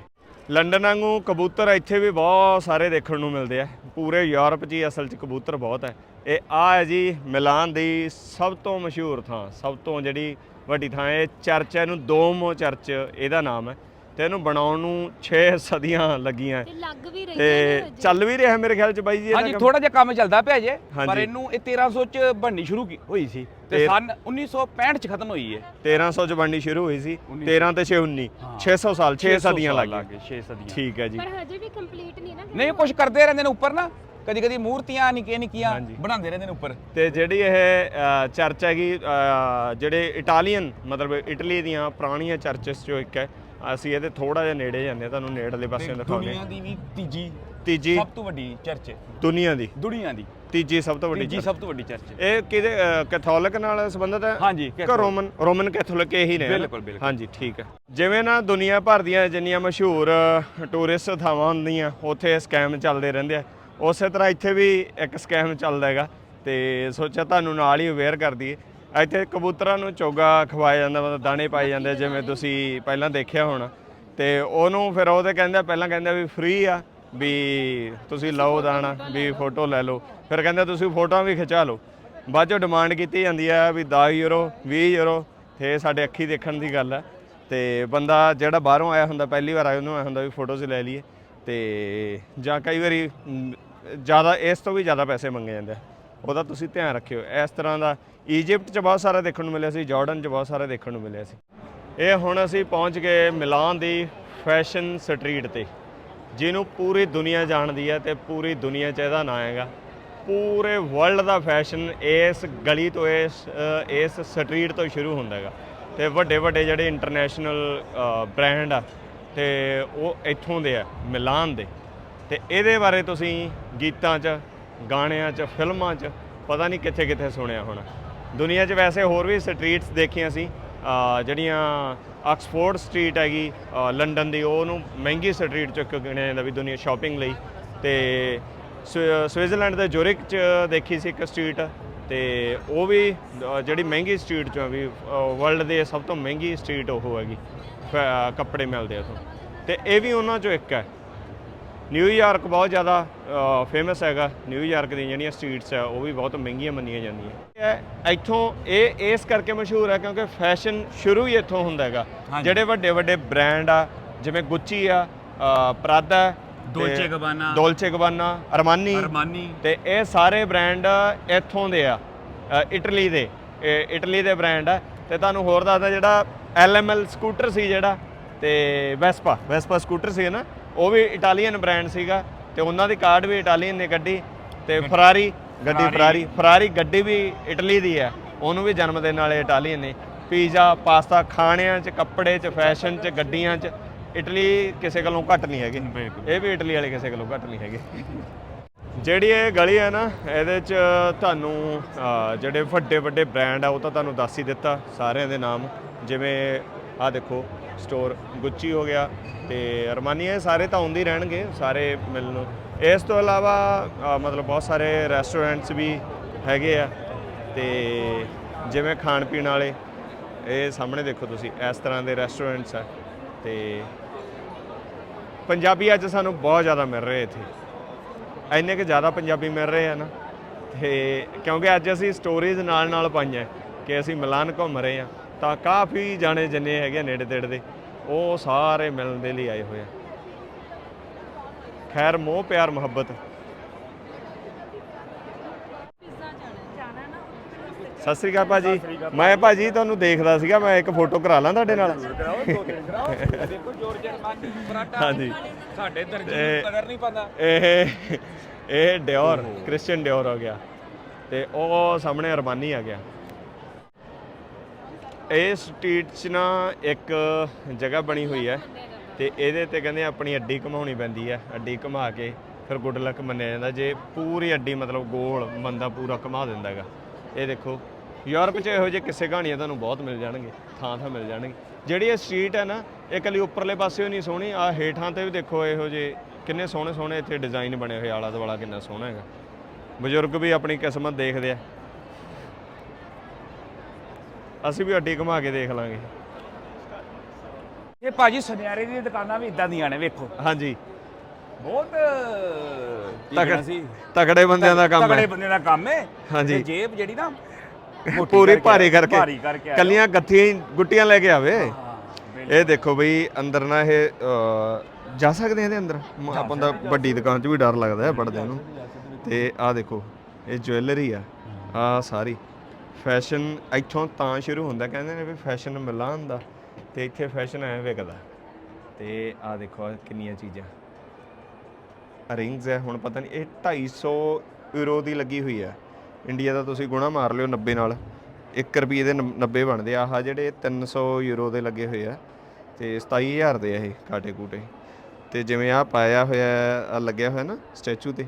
ਲੰਡਨ ਵਾਂਗੂ ਕਬੂਤਰ ਇੱਥੇ ਵੀ ਬਹੁਤ ਸਾਰੇ ਦੇਖਣ ਨੂੰ ਮਿਲਦੇ ਆ। ਪੂਰੇ ਯੂਰਪ 'ਚ ਹੀ ਅਸਲ 'ਚ ਕਬੂਤਰ ਬਹੁਤ ਹੈ। ਇਹ ਆ ਹੈ ਜੀ ਮਿਲਾਨ ਦੀ ਸਭ ਤੋਂ ਮਸ਼ਹੂਰ ਥਾਂ, ਸਭ ਤੋਂ ਜਿਹੜੀ ਵੱਡੀ ਥਾਂ, ਇਹ ਚਰਚ ਹੈ ਇਹਨੂੰ ਦੋਮੋ ਚਰਚ, ਇਹਦਾ ਨਾਮ ਹੈ। ਤੇ ਇਹਨੂੰ ਬਣਾਉਣ ਨੂੰ 6 ਸਦੀਆਂ ਲੱਗੀਆਂ। ਤੇ ਲੱਗ ਵੀ ਰਹੀ ਤੇ ਹੈ ਨਾ ਚੱਲ ਵੀ ਰਿਹਾ ਮੇਰੇ ਖਿਆਲ 'ਚ ਬਾਈ ਜੀ ਹਾਂਜੀ। ਥੋੜਾ ਜਿਹਾ ਕੰਮ ਚੱਲਦਾ ਪਿਆ ਜੇ ਪਰ ਹਾਂਜੀ। ਇਹਨੂੰ ਇਹ 1300 ਚ ਬਣਨੀ ਸ਼ੁਰੂ ਕੀ- ਹੋਈ ਸੀ। ਤੇ ਤੇ- ਸਨ 1965 ਚ ਖਤਮ ਹੋਈ ਹੈ 1300 ਚ ਬਣਨੀ ਸ਼ੁਰੂ ਹੋਈ ਸੀ। 13 ਤੇ 6 19 600 ਸਾਲ 6 ਸਦੀਆਂ ਲੱਗ ਗਏ 6 ਸਦੀਆਂ। ਠੀਕ ਹੈ ਜੀ। ਪਰ ਹਜੇ ਵੀ ਕੰਪਲੀਟ ਨਹੀਂ ਨਾ ਨਹੀਂ ਕੁਝ ਕਰਦੇ ਰਹਿੰਦੇ ਨੇ ਉੱਪਰ ਨਾ। ਕਦੀ ਕਦੀ ਮੂਰਤੀਆਂ ਨਿੱਕੀਆਂ ਨਿੱਕੀਆਂ ਹਾਂਜੀ। ਬਣਾਉਂਦੇ ਰਹਿੰਦੇ ਨੇ ਉੱਪਰ। ਤੇ ਜਿਹੜੀ ਇਹ ਅ, ਚਰਚ ਹੈਗੀ ਅ, ਜਿਹੜੇ ਇਟਾਲੀਅਨ ਮਤਲਬ ਇਟਲੀ ਦੀਆਂ ਪੁਰਾਣੀਆਂ ਚਰਚਸ ਚੋਂ ਇੱਕ ਹੈ ਅਸੀਂ ਇਹਦੇ ਥੋੜਾ ਜਿਹਾ ਨੇੜੇ ਜਾਂਦੇ ਹਾਂ ਤੁਹਾਨੂੰ ਨੇੜਲੇ ਪਾਸੇ ਦਿਖਾਉਂਦੇ ਦੁਨੀਆ ਹਾਂ। ਦੀ ਵੀ ਤੀਜੀ ਤੀਜੀ ਸਭ ਤੋਂ ਵੱਡੀ ਚਰਚ ਹੈ। ਦੁਨੀਆ ਦੀ। ਦੁਨੀਆ ਦੀ। ਤੀਜੀ ਸਭ ਤੋਂ ਵੱਡੀ ਤੀਜੀ ਚਰਚ। ਸਭ ਤੋਂ ਵੱਡੀ ਚਰਚ ਹੈ। ਇਹ ਕਿਹਦੇ ਕੈਥੋਲਿਕ ਨਾਲ ਸੰਬੰਧਿਤ ਹੈ? ਹਾਂਜੀ, ਕਿ। ਰੋਮਨ ਰੋਮਨ ਕੈਥੋਲਿਕ ਇਹੀ ਨੇ ਨਾ? ਬਿਲਕੁਲ, ਬਿਲਕੁਲ। ਹਾਂਜੀ ਠੀਕ ਹੈ। ਜਿਵੇਂ ਨਾ ਦੁਨੀਆ ਭਰ ਦੀਆਂ ਜਿੰਨੀਆਂ ਮਸ਼ਹੂਰ ਟੂਰਿਸਟ ਥਾਵਾਂ ਹੁੰਦੀਆਂ ਉੱਥੇ ਸਕੈਮ ਚੱਲਦੇ ਰਹਿੰਦੇ ਆ। ਉਸੇ ਤਰ੍ਹਾਂ ਇੱਥੇ ਵੀ ਇੱਕ ਸਕੈਮ ਚੱਲਦਾ ਹੈਗਾ ਤੇ ਸੋਚਿਆ ਤੁਹਾਨੂੰ ਨਾਲ ਹੀ ਅਵੇਅਰ ਕਰ ਦਈਏ। ਇੱਥੇ ਕਬੂਤਰਾਂ ਨੂੰ ਚੋਗਾ ਖਵਾਇਆ ਜਾਂਦਾ, ਮਤਲਬ ਦਾਣੇ ਪਾਏ ਜਾਂਦੇ ਜਿਵੇਂ ਤੁਸੀਂ ਪਹਿਲਾਂ ਦੇਖਿਆ ਹੋਣਾ। ਤੇ ਉਹਨੂੰ ਫਿਰ ਉਹਦੇ ਕਹਿੰਦੇ ਪਹਿਲਾਂ ਕਹਿੰਦੇ ਵੀ ਫ੍ਰੀ ਆ, ਵੀ ਤੁਸੀਂ ਲਓ ਦਾਣਾ, ਵੀ ਫੋਟੋ ਲੈ ਲਓ। ਫਿਰ ਕਹਿੰਦੇ ਤੁਸੀਂ ਫੋਟੋਆਂ ਵੀ ਖਿਚਾ ਲਓ। ਬਾਅਦ ਚੋਂ ਡਿਮਾਂਡ ਕੀਤੀ ਜਾਂਦੀ ਹੈ ਵੀ 10 ਯੂਰੋ 20 ਯੂਰੋ ਤੇ ਸਾਡੇ ਅੱਖੀ ਦੇਖਣ ਦੀ ਗੱਲ ਆ। ਤੇ ਬੰਦਾ ਜਿਹੜਾ ਬਾਹਰੋਂ ਆਇਆ ਹੁੰਦਾ, ਪਹਿਲੀ ਵਾਰ ਆਇਆ, ਉਹਨੂੰ ਆਇਆ ਹੁੰਦਾ ਵੀ ਫੋਟੋਜ਼ ਲੈ ਲਈਏ। ਤੇ ਜਾਂ ਕਈ ਵਾਰੀ ਜ਼ਿਆਦਾ, ਇਸ ਤੋਂ ਵੀ ਜ਼ਿਆਦਾ ਪੈਸੇ ਮੰਗੇ ਜਾਂਦੇ ਆ। ਉਹਦਾ ਤੁਸੀਂ ਧਿਆਨ ਰੱਖਿਓ। ਇਸ ਤਰ੍ਹਾਂ ਦਾ ਈਜਿਪਟ 'ਚ ਬਹੁਤ ਸਾਰਾ ਦੇਖਣ ਨੂੰ ਮਿਲਿਆ ਸੀ ਜਾਰਡਨ 'ਚ ਬਹੁਤ ਸਾਰਾ ਦੇਖਣ ਨੂੰ ਮਿਲਿਆ ਸੀ। ਇਹ ਹੁਣ ਅਸੀਂ ਪਹੁੰਚ ਗਏ ਮਿਲਾਨ ਦੀ ਫੈਸ਼ਨ ਸਟਰੀਟ ਤੇ, ਜਿਹਨੂੰ ਪੂਰੀ ਦੁਨੀਆ ਜਾਣਦੀ ਹੈ ਤੇ ਪੂਰੀ ਦੁਨੀਆ 'ਚ ਇਹਦਾ ਨਾਂ ਹੈਗਾ। ਪੂਰੇ ਵਰਲਡ ਦਾ ਫੈਸ਼ਨ ਇਸ ਗਲੀ ਤੋਂ, ਇਸ ਇਸ ਸਟਰੀਟ ਤੋਂ ਸ਼ੁਰੂ ਹੁੰਦਾ ਹੈਗਾ। ਤੇ ਵੱਡੇ ਵੱਡੇ ਜਿਹੜੇ ਇੰਟਰਨੈਸ਼ਨਲ ਬ੍ਰਾਂਡ ਆ, ਤੇ ਉਹ ਇੱਥੋਂ ਦੇ ਆ, ਮਿਲਾਨ ਦੇ। ਤੇ ਇਹਦੇ ਬਾਰੇ ਤੁਸੀਂ ਗੀਤਾਂ 'ਚ, ਗਾਣਿਆਂ 'ਚ, ਫਿਲਮਾਂ 'ਚ ਪਤਾ ਨਹੀਂ ਕਿੱਥੇ ਕਿੱਥੇ ਸੁਣਿਆ ਹੋਣਾ। ਦੁਨੀਆ 'ਚ ਵੈਸੇ ਹੋਰ ਵੀ ਸਟਰੀਟਸ ਦੇਖੀਆਂ ਸੀ ਜਿਹੜੀਆਂ ਆਕਸਫੋਰਡ ਸਟਰੀਟ ਹੈਗੀ ਲੰਡਨ ਦੀ, ਉਹਨੂੰ ਮਹਿੰਗੀ ਸਟਰੀਟ 'ਚ ਕਿਉਂ ਗਿਣਿਆ ਜਾਂਦਾ ਵੀ ਦੁਨੀਆ ਸ਼ਾਪਿੰਗ ਲਈ। ਤੇ ਸਵਿ- ਸਵਿਟਜ਼ਰਲੈਂਡ ਦੇ ਜ਼ੁਰਿਕ 'ਚ ਦੇਖੀ ਸੀ ਇੱਕ ਸਟਰੀਟ, ਤੇ ਉਹ ਵੀ ਜਿਹੜੀ ਮਹਿੰਗੀ ਸਟਰੀਟ 'ਚੋਂ ਵੀ ਵਰਲਡ ਦੇ ਸਭ ਤੋਂ ਮਹਿੰਗੀ ਸਟਰੀਟ ਉਹ ਹੈਗੀ, ਫ- ਕੱਪੜੇ ਮਿਲਦੇ ਆ ਉੱਥੋਂ। ਤੇ ਇਹ ਵੀ ਉਹਨਾਂ 'ਚੋਂ ਇੱਕ ਹੈ। ਨਿਊਯਾਰਕ ਬਹੁਤ ਜ਼ਿਆਦਾ ਫੇਮਸ ਹੈਗਾ। ਨਿਊਯਾਰਕ ਦੀਆਂ ਜਿਹੜੀਆਂ ਸਟਰੀਟਸ ਆ ਉਹ ਵੀ ਬਹੁਤ ਮਹਿੰਗੀਆਂ ਮੰਨੀਆਂ ਜਾਂਦੀਆਂ। ਇਹ ਇੱਥੋਂ ਇਹ ਇਸ ਕਰਕੇ ਮਸ਼ਹੂਰ ਹੈ ਕਿਉਂਕਿ ਫੈਸ਼ਨ ਸ਼ੁਰੂ ਹੀ ਇੱਥੋਂ ਹੁੰਦਾ ਹੈਗਾ। ਜਿਹੜੇ ਵੱਡੇ ਵੱਡੇ ਬ੍ਰਾਂਡ ਆ ਜਿਵੇਂ ਗੁੱਚੀ ਆ ਪ੍ਰਾਦਾ Dolce Gabbana, ਡੋਲਚੇ ਗਬਾਨਾ ਅਰਮਾਨੀ ਅਰਮਾਨੀ ਤੇ ਇਹ ਸਾਰੇ ਬ੍ਰਾਂਡ ਇੱਥੋਂ ਦੇ ਆ ਇਟਲੀ ਦੇ। ਇਟਲੀ ਦੇ ਬ੍ਰਾਂਡ ਆ। ਤੇ ਤੁਹਾਨੂੰ ਹੋਰ ਦੱਸਦਾ ਜਿਹੜਾ ਐਲਐਮਐਲ ਸਕੂਟਰ ਸੀ ਜਿਹੜਾ ਤੇ ਵੈਸਪਾ ਵੈਸਪਾ ਸਕੂਟਰ ਸੀ ਨਾ? ਉਹ ਵੀ ਇਟਾਲੀਅਨ ਬ੍ਰਾਂਡ ਸੀਗਾ ਤੇ ਉਹਨਾਂ ਦੀ ਕਾਰਡ ਵੀ ਇਟਾਲੀਅਨ ਨੇ ਕੱਢੀ ਤੇ ਫਰਾਰੀ ਗੱਡੀ ਫਰਾਰੀ ਫਰਾਰੀ ਗੱਡੀ ਵੀ ਇਟਲੀ ਦੀ ਹੈ। ਉਹਨੂੰ ਵੀ ਜਨਮ ਦੇਣ ਵਾਲੇ ਇਟਾਲੀਅਨ ਨੇ। ਪੀਜ਼ਾ ਪਾਸਤਾ ਖਾਣਿਆਂ 'ਚ ਕੱਪੜੇ 'ਚ ਫੈਸ਼ਨ 'ਚ ਗੱਡੀਆਂ 'ਚ ਇਟਲੀ ਕਿਸੇ ਗੱਲੋਂ ਘੱਟ ਨਹੀਂ ਹੈਗੀ। ਇਹ ਵੀ ਇਟਲੀ ਵਾਲੇ ਕਿਸੇ ਗੱਲੋਂ ਘੱਟ ਨਹੀਂ ਹੈਗੇ। ਜਿਹੜੀ ਇਹ ਗਲੀ ਹੈ ਨਾ ਇਹਦੇ 'ਚ ਤੁਹਾਨੂੰ ਜਿਹੜੇ ਵੱਡੇ ਵੱਡੇ ਬ੍ਰਾਂਡ ਆ ਉਹ ਤਾਂ ਤੁਹਾਨੂੰ ਦੱਸ ਹੀ ਦਿੱਤਾ ਸਾਰਿਆਂ ਦੇ ਨਾਮ। ਜਿਵੇਂ ਆਹ ਦੇਖੋ ਸਟੋਰ ਗੁੱਚੀ ਹੋ ਗਿਆ ਤੇ ਅਰਮਾਨੀ, ਇਹ ਸਾਰੇ ਤਾਂ ਆਉਂਦੇ ਹੀ ਰਹਿਣਗੇ, ਸਾਰੇ ਮਿਲਣ ਨੂੰ। ਇਸ ਤੋਂ ਇਲਾਵਾ ਮਤਲਬ ਬਹੁਤ ਸਾਰੇ ਰੈਸਟੋਰੈਂਟਸ ਵੀ ਹੈਗੇ ਆ ਤੇ ਜਿਵੇਂ ਖਾਣ ਪੀਣ ਵਾਲੇ, ਇਹ ਸਾਹਮਣੇ ਦੇਖੋ ਤੁਸੀਂ, ਇਸ ਤਰ੍ਹਾਂ ਦੇ ਰੈਸਟੋਰੈਂਟਸ ਆ ਤੇ ਪੰਜਾਬੀ ਅੱਜ ਸਾਨੂੰ ਬਹੁਤ ਜ਼ਿਆਦਾ ਮਿਲ ਰਹੇ ਇੱਥੇ। ਇੰਨੇ ਕਿ ਜ਼ਿਆਦਾ ਪੰਜਾਬੀ ਮਿਲ ਰਹੇ ਆ ਨਾ, ਤੇ ਕਿਉਂਕਿ ਅੱਜ ਅਸੀਂ ਸਟੋਰੀਜ਼ ਨਾਲ ਨਾਲ ਪਾਈਆਂ, ਕਿ ਅਸੀਂ ਮਿਲਾਨ ਘੁੰਮ ਰਹੇ ਆ। ਤਾਂ ਕਾਫੀ ਜਾਣੇ ਜਿੰਨੇ ਹੈਗੇ ਨੇੜੇ ਤੇੜੇ ਦੇ ਉਹ ਸਾਰੇ ਮਿਲਣ ਦੇ ਲਈ ਆਏ ਹੋਏ ਆ। ਖੈਰ ਮੋਹ ਪਿਆਰ ਮੁਹੱਬਤ। ਸਤਿ ਸ੍ਰੀ ਅਕਾਲ ਭਾਜੀ। ਮੈਂ ਭਾਜੀ ਤੁਹਾਨੂੰ ਦੇਖਦਾ ਸੀਗਾ ਮੈਂ ਇੱਕ ਫੋਟੋ ਕਰਾ ਲਾਂ ਤੁਹਾਡੇ ਨਾਲ। ਦੇਖੋ ਜੋਰ ਜਰਮਾਨੀ ਪਰਾਟਾ ਹਾਂਜੀ। ਸਾਡੇ ਦਰਜੀ ਇਹ- ਕਦਰ ਨਹੀਂ ਇਹ ਇਹ ਡਿਓਰ ਕ੍ਰਿਸਚੀਅਨ ਡਿਓਰ ਹੋ ਗਿਆ। ਤੇ ਉਹ ਸਾਹਮਣੇ ਅਰਮਾਨੀ ਆ ਗਿਆ। ਇਹ ਸਟਰੀਟ 'ਚ ਨਾ ਇੱਕ ਜਗ੍ਹਾ ਬਣੀ ਹੋਈ ਹੈ ਤੇ ਇਹਦੇ ਤੇ ਕਹਿੰਦੇ ਆਪਣੀ ਅੱਡੀ ਘਮਾਉਣੀ ਪੈਂਦੀ ਹੈ, ਅੱਡੀ ਘਮਾ ਕੇ ਫਿਰ ਗੁੱਡ ਲੱਕ ਮੰਨਿਆ ਜਾਂਦਾ, ਜੇ ਪੂਰੀ ਅੱਡੀ ਮਤਲਬ ਗੋਲ ਬੰਦਾ ਪੂਰਾ ਘਮਾ ਦਿੰਦਾ ਹੈਗਾ। ਇਹ ਦੇਖੋ, ਯੂਰਪ 'ਚ ਇਹੋ ਜਿਹੇ ਕਿਸੇ ਕਹਾਣੀਆਂ ਤੁਹਾਨੂੰ ਬਹੁਤ ਮਿਲ ਜਾਣਗੇ, ਥਾਂ ਥਾਂ ਮਿਲ ਜਾਣਗੇ। ਜਿਹੜੀ ਇਹ ਸਟਰੀਟ ਹੈ ਨਾ ਇਹ ਇਕੱਲੀ ਉੱਪਰਲੇ ਪਾਸੇ ਨਹੀਂ ਸੋਹਣੀ, ਆ ਹੇਠਾਂ ਤੇ ਵੀ ਦੇਖੋ ਇਹੋ ਜਿਹੇ ਕਿੰਨੇ ਸੋਹਣੇ ਸੋਹਣੇ ਇੱਥੇ ਡਿਜ਼ਾਈਨ ਬਣੇ ਹੋਏ ਆਲਾ ਦੁਆਲਾ ਕਿੰਨਾ ਸੋਹਣਾ ਹੈਗਾ। ਬਜ਼ੁਰਗ ਵੀ ਆਪਣੀ ਕਿਸਮਤ ਦੇਖਦੇ ਆ। ਅਸੀਂ ਵੀ ਅੱਡੀ ਘੁਮਾ ਕੇ ਦੇਖ ਲਾਂਗੇ। ਇਹ ਭਾਜੀ ਸੁਨਿਆਰੇ ਦੀਆਂ ਦੁਕਾਨਾਂ ਵੀ ਇਦਾਂ ਦੀਆਂ ਨੇ ਵੇਖੋ। ਹਾਂਜੀ। ਬਹੁਤ ਕੀ ਤਕੜ- ਕਹਿਣਾ ਸੀ? ਤਗੜੇ ਬੰਦਿਆਂ ਦਾ ਕੰਮ ਤਗੜੇ ਹੈ ਬੰਦੇ ਦਾ ਕੰਮ ਹੈ। ਹਾਂਜੀ। ਤੇ ਜੇਬ ਜਿਹੜੀ ਨਾ ਮੋਟੀ ਪੂਰੀ ਕਰਕੇ- ਭਾਰੀ ਕਰਕੇ। ਭਾਰੀ ਕਰਕੇ ਆਇਓ। ਕੱਲੀਆਂ ਗੱਥੀਆਂ ਹੀ ਗੁੱਟੀਆਂ ਲੈ ਕੇ ਆਵੇ। ਹਾਂ, ਬਿਲਕੁਲ। ਇਹ ਦੇਖੋ ਬਈ ਅੰਦਰ ਨਾ ਇਹ ਜਾ ਸਕਦੇ ਆ ਇਹਦੇ ਅੰਦਰ? ਮ- ਆਪਾਂ ਦਾ ਵੱਡੀ ਦੁਕਾਨ 'ਚ ਵੀ ਡਰ ਲੱਗਦਾ ਹੈ ਪੜਦੇ ਨੂੰ। ਤੇ ਆਹ ਦੇਖੋ ਇਹ ਜੁਐਲਰੀ ਆ। ਆ ਸਾਰੀ। ਫੈਸ਼ਨ ਇੱਥੋਂ ਤਾਂ ਸ਼ੁਰੂ ਹੁੰਦਾ, ਕਹਿੰਦੇ ਨੇ ਵੀ ਫੈਸ਼ਨ ਮਿਲਾਨ ਦਾ ਤੇ ਇੱਥੇ ਫੈਸ਼ਨ ਐ ਵਿਕਦਾ। ਤੇ ਆਹ ਦੇਖੋ ਆਹ ਕਿੰਨੀਆਂ ਚੀਜ਼ਾਂ। ਰਿੰਗਸ ਹੈ, ਹੁਣ ਪਤਾ ਨਹੀਂ, ਇਹ 250 ਯੂਰੋ ਦੀ ਲੱਗੀ ਹੋਈ ਹੈ। ਇੰਡੀਆ ਦਾ ਤੁਸੀਂ ਗੁਣਾ ਮਾਰ ਲਿਓ 90 ਨਾਲ 1 ਰੁਪਏ ਦੇ 90 ਬਣਦੇ ਆ। ਆਹ ਜਿਹੜੇ 300 ਯੂਰੋ ਦੇ ਲੱਗੇ ਹੋਏ ਆ, ਤੇ 27000 ਦੇ ਆ ਇਹ ਕਾਟੇ ਕੂਟੇ ਤੇ ਜਿਵੇਂ ਆ ਪਾਇਆ ਹੋਇਆ ਆ ਲੱਗਿਆ ਹੋਇਆ ਨਾ ਸਟੈਚੂ ਤੇ,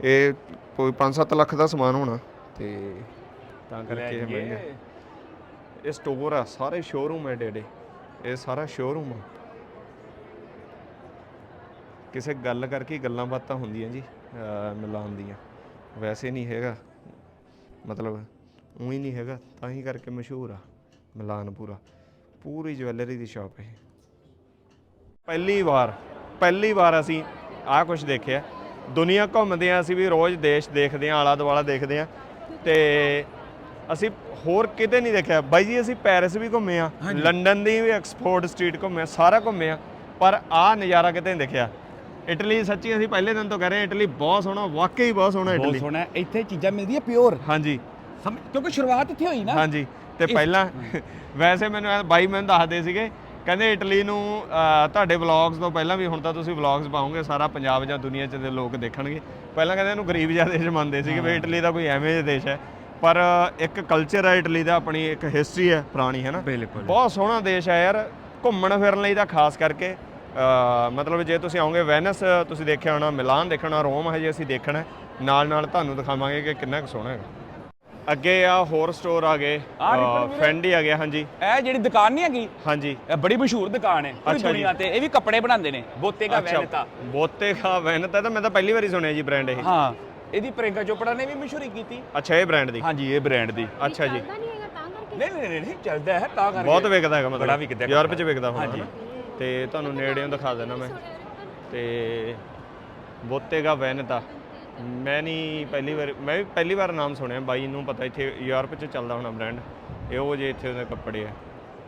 ਇਹ ਕੋਈ 5-7 ਲੱਖ ਦਾ ਸਮਾਨ ਹੋਣਾ, ਤੇ ਤਾਂ ਕਰਕੇ ਇਹ ਮਹਿੰਗਾ ਇਹ ਸਟੋਰ ਆ ਸਾਰੇ ਸ਼ੋਰੂਮ ਹੈ ਡੇਡੇ। ਇਹ ਸਾਰਾ ਸ਼ੋਰੂਮ ਆ। ਕਿਸੇ ਗੱਲ ਕਰਕੇ ਗੱਲਾਂ ਬਾਤਾਂ ਹੁੰਦੀਆਂ ਜੀ ਮਿਲਾਨ ਦੀਆਂ। ਵੈਸੇ ਨਹੀਂ ਹੈਗਾ। ਮਤਲਬ ਉਹੀ ਨਹੀਂ ਹੈਗਾ ਤਾਂ ਹੀ ਕਰਕੇ ਮਸ਼ਹੂਰ ਆ ਮਿਲਾਨ ਪੂਰਾ। ਪੂਰੀ ਜਵੈਲਰੀ ਦੀ ਸ਼ਾਪ ਹੈ ਪਹਿਲੀ ਵਾਰ ਪਹਿਲੀ ਵਾਰ ਅਸੀਂ ਆਹ ਕੁਝ ਦੇਖਿਆ। ਦੁਨੀਆ ਘੁੰਮਦੇ ਆ ਅਸੀਂ ਵੀ ਰੋਜ਼ ਦੇਸ਼ ਦੇਖਦੇ ਆ ਆਲਾ ਦੁਆਲਾ ਦੇਖਦੇ ਆ। ਤੇ ਅਸੀਂ ਹੋਰ ਕਿਤੇ ਨਹੀਂ ਦੇਖਿਆ। ਬਾਈ ਜੀ ਅਸੀਂ ਪੈਰਿਸ ਵੀ ਘੁੰਮੇ ਆ ਲੰਡਨ ਦੀ ਵੀ ਐਕਸਪੋਰਟ ਸਟਰੀਟ ਘੁੰਮੇ ਆ ਸਾਰਾ ਘੁੰਮੇ ਆ ਪਰ ਆਹ ਨਜ਼ਾਰਾ ਕਿਤੇ ਨਹੀਂ ਦੇਖਿਆ। ਇਟਲੀ ਸੱਚੀ ਅਸੀਂ ਪਹਿਲੇ ਦਿਨ ਤੋਂ ਕਹਿ ਰਹੇ ਇਟਲੀ ਬਹੁਤ ਸੋਹਣਾ ਵਾਕਈ ਬਹੁਤ ਸੋਹਣਾ ਬਹੁਤ ਇਟਲੀ। ਸੋਹਣਾ ਹੈ। ਇੱਥੇ ਚੀਜ਼ਾਂ ਮਿਲਦੀਆਂ ਪਿਓਰ। ਹਾਂਜੀ। ਕਿਉਂਕਿ ਸ਼ੁਰੂਆਤ ਇੱਥੇ ਹੋਈ ਨਾ। ਹਾਂਜੀ। ਤੇ ਪਹਿਲਾਂ ਵੈਸੇ ਮੈਨੂੰ ਬਾਈ ਮੈਨੂੰ ਦੱਸਦੇ ਸੀਗੇ ਕਹਿੰਦੇ ਇਟਲੀ ਨੂੰ ਤੁਹਾਡੇ ਵਲੌਗਸ ਤੋਂ ਪਹਿਲਾਂ ਵੀ ਹੁਣ ਤਾਂ ਤੁਸੀਂ ਵਲੌਗਸ ਪਾਓਗੇ ਸਾਰਾ ਪੰਜਾਬ ਜਾਂ ਦੁਨੀਆ 'ਚ ਦੇ ਲੋਕ ਦੇਖਣਗੇ। ਪਹਿਲਾਂ ਕਹਿੰਦੇ ਇਹਨੂੰ ਗਰੀਬ ਜਿਹਾ ਦੇਸ਼ ਮੰਨਦੇ ਸੀਗੇ ਵੀ ਇਟਲੀ ਦਾ ਕੋਈ ਐਵੇਂ ਜਿਹਾ ਦੇਸ਼ ਹੈ। ਪਰ ਇੱਕ ਕਲਚਰ ਹੈ ਇਟਲੀ ਦਾ ਆਪਣੀ ਇੱਕ ਹਿਸਟਰੀ ਹੈ ਪੁਰਾਣੀ ਹੈ ਨਾ? ਬਿਲਕੁਲ। ਬਹੁਤ ਸੋਹਣਾ ਦੇਸ਼ ਹੈ ਯਾਰ ਘੁੰਮਣ ਫਿਰਨ ਲਈ ਤਾਂ ਖਾਸ ਕਰਕੇ ਮਤਲਬ ਜੇ ਤੁਸੀਂ ਆਓਗੇ ਵੈਨਿਸ ਤੁਸੀਂ ਦੇਖਿਆ ਹੋਣਾ ਮਿਲਾਨ ਦੇਖਣਾ ਰੋਮ ਹਜੇ ਅਸੀਂ ਦੇਖਣਾ। ਨਾਲ ਨਾਲ ਤੁਹਾਨੂੰ ਦਿਖਾਵਾਂਗੇ ਕਿ ਕਿੰਨਾ ਕੁ ਸੋਹਣਾ ਹੈਗਾ। ਅੱਗੇ ਆ ਹੋਰ ਸਟੋਰ ਆ ਗਏ। ਫੈਂਡੀ ਆ ਗਿਆ ਹਾਂਜੀ। ਇਹ ਜਿਹੜੀ ਦੁਕਾਨ ਨਹੀਂ ਹੈਗੀ? ਹਾਂਜੀ। ਇਹ ਬੜੀ ਮਸ਼ਹੂਰ ਦੁਕਾਨ ਹੈ ਪੂਰੀ ਅੱਛਾ ਜੀ। ਦੁਨੀਆ ਤੇ ਇਹ ਵੀ ਕੱਪੜੇ ਬਣਾਉਂਦੇ ਨੇ ਬੋਤੇ ਕਾ ਵੈਨਤਾ। ਬੋਤੇ ਖਾ ਵੈਨਤ ਤਾਂ ਮੈਂ ਤਾਂ ਪਹਿਲੀ ਵਾਰੀ ਸੁਣਿਆ ਜੀ ਬ੍ਰਾਂਡ ਇਹ। ਹਾਂ। ਇਹਦੀ ਪ੍ਰਿੰਕਾ ਚੋਪੜਾ ਨੇ ਵੀ ਮਸ਼ਹੂਰੀ ਕੀਤੀ। ਅੱਛਾ ਇਹ ਬ੍ਰਾਂਡ ਦੀ? ਹਾਂਜੀ ਇਹ ਬ੍ਰਾਂਡ ਦੀ। ਅੱਛਾ ਜੀ। ਚੱਲਦਾ ਨਹੀਂ ਹੈਗਾ ਤਾਂ ਕਰਕੇ? ਨਹੀਂ ਨਹੀਂ ਨਹੀਂ, ਨਹੀਂ ਚੱਲਦਾ ਹੈ ਤਾਂ ਕਰਕੇ। ਬਹੁਤ ਵਿਕਦਾ ਹੈਗਾ ਬੜਾ ਮਤਲਬ ਵਿਕਦਾ ਯੂਰਪ 'ਚ ਵਿਕਦਾ ਹੋਣਾ ਹਾਂਜੀ। ਹਨਾ? ਤੇ ਤੁਹਾਨੂੰ ਨੇੜਿਓਂ ਦਿਖਾ ਦੇਣਾ ਮੈਂ। ਤੇ ਬੋਤੇ ਕਾ ਵੈਨਤਾ ਮੈਂ ਨਹੀਂ ਪਹਿਲੀ ਵਾਰ ਮੈਂ ਵੀ ਪਹਿਲੀ ਵਾਰ ਨਾਮ ਸੁਣਿਆ। ਬਾਈ ਨੂੰ ਪਤਾ ਇੱਥੇ ਯੂਰਪ 'ਚ ਚੱਲਦਾ ਹੋਣਾ ਬ੍ਰਾਂਡ ਇਹ ਉਹ ਜੇ ਇੱਥੇ ਦੇ ਕੱਪੜੇ ਆ।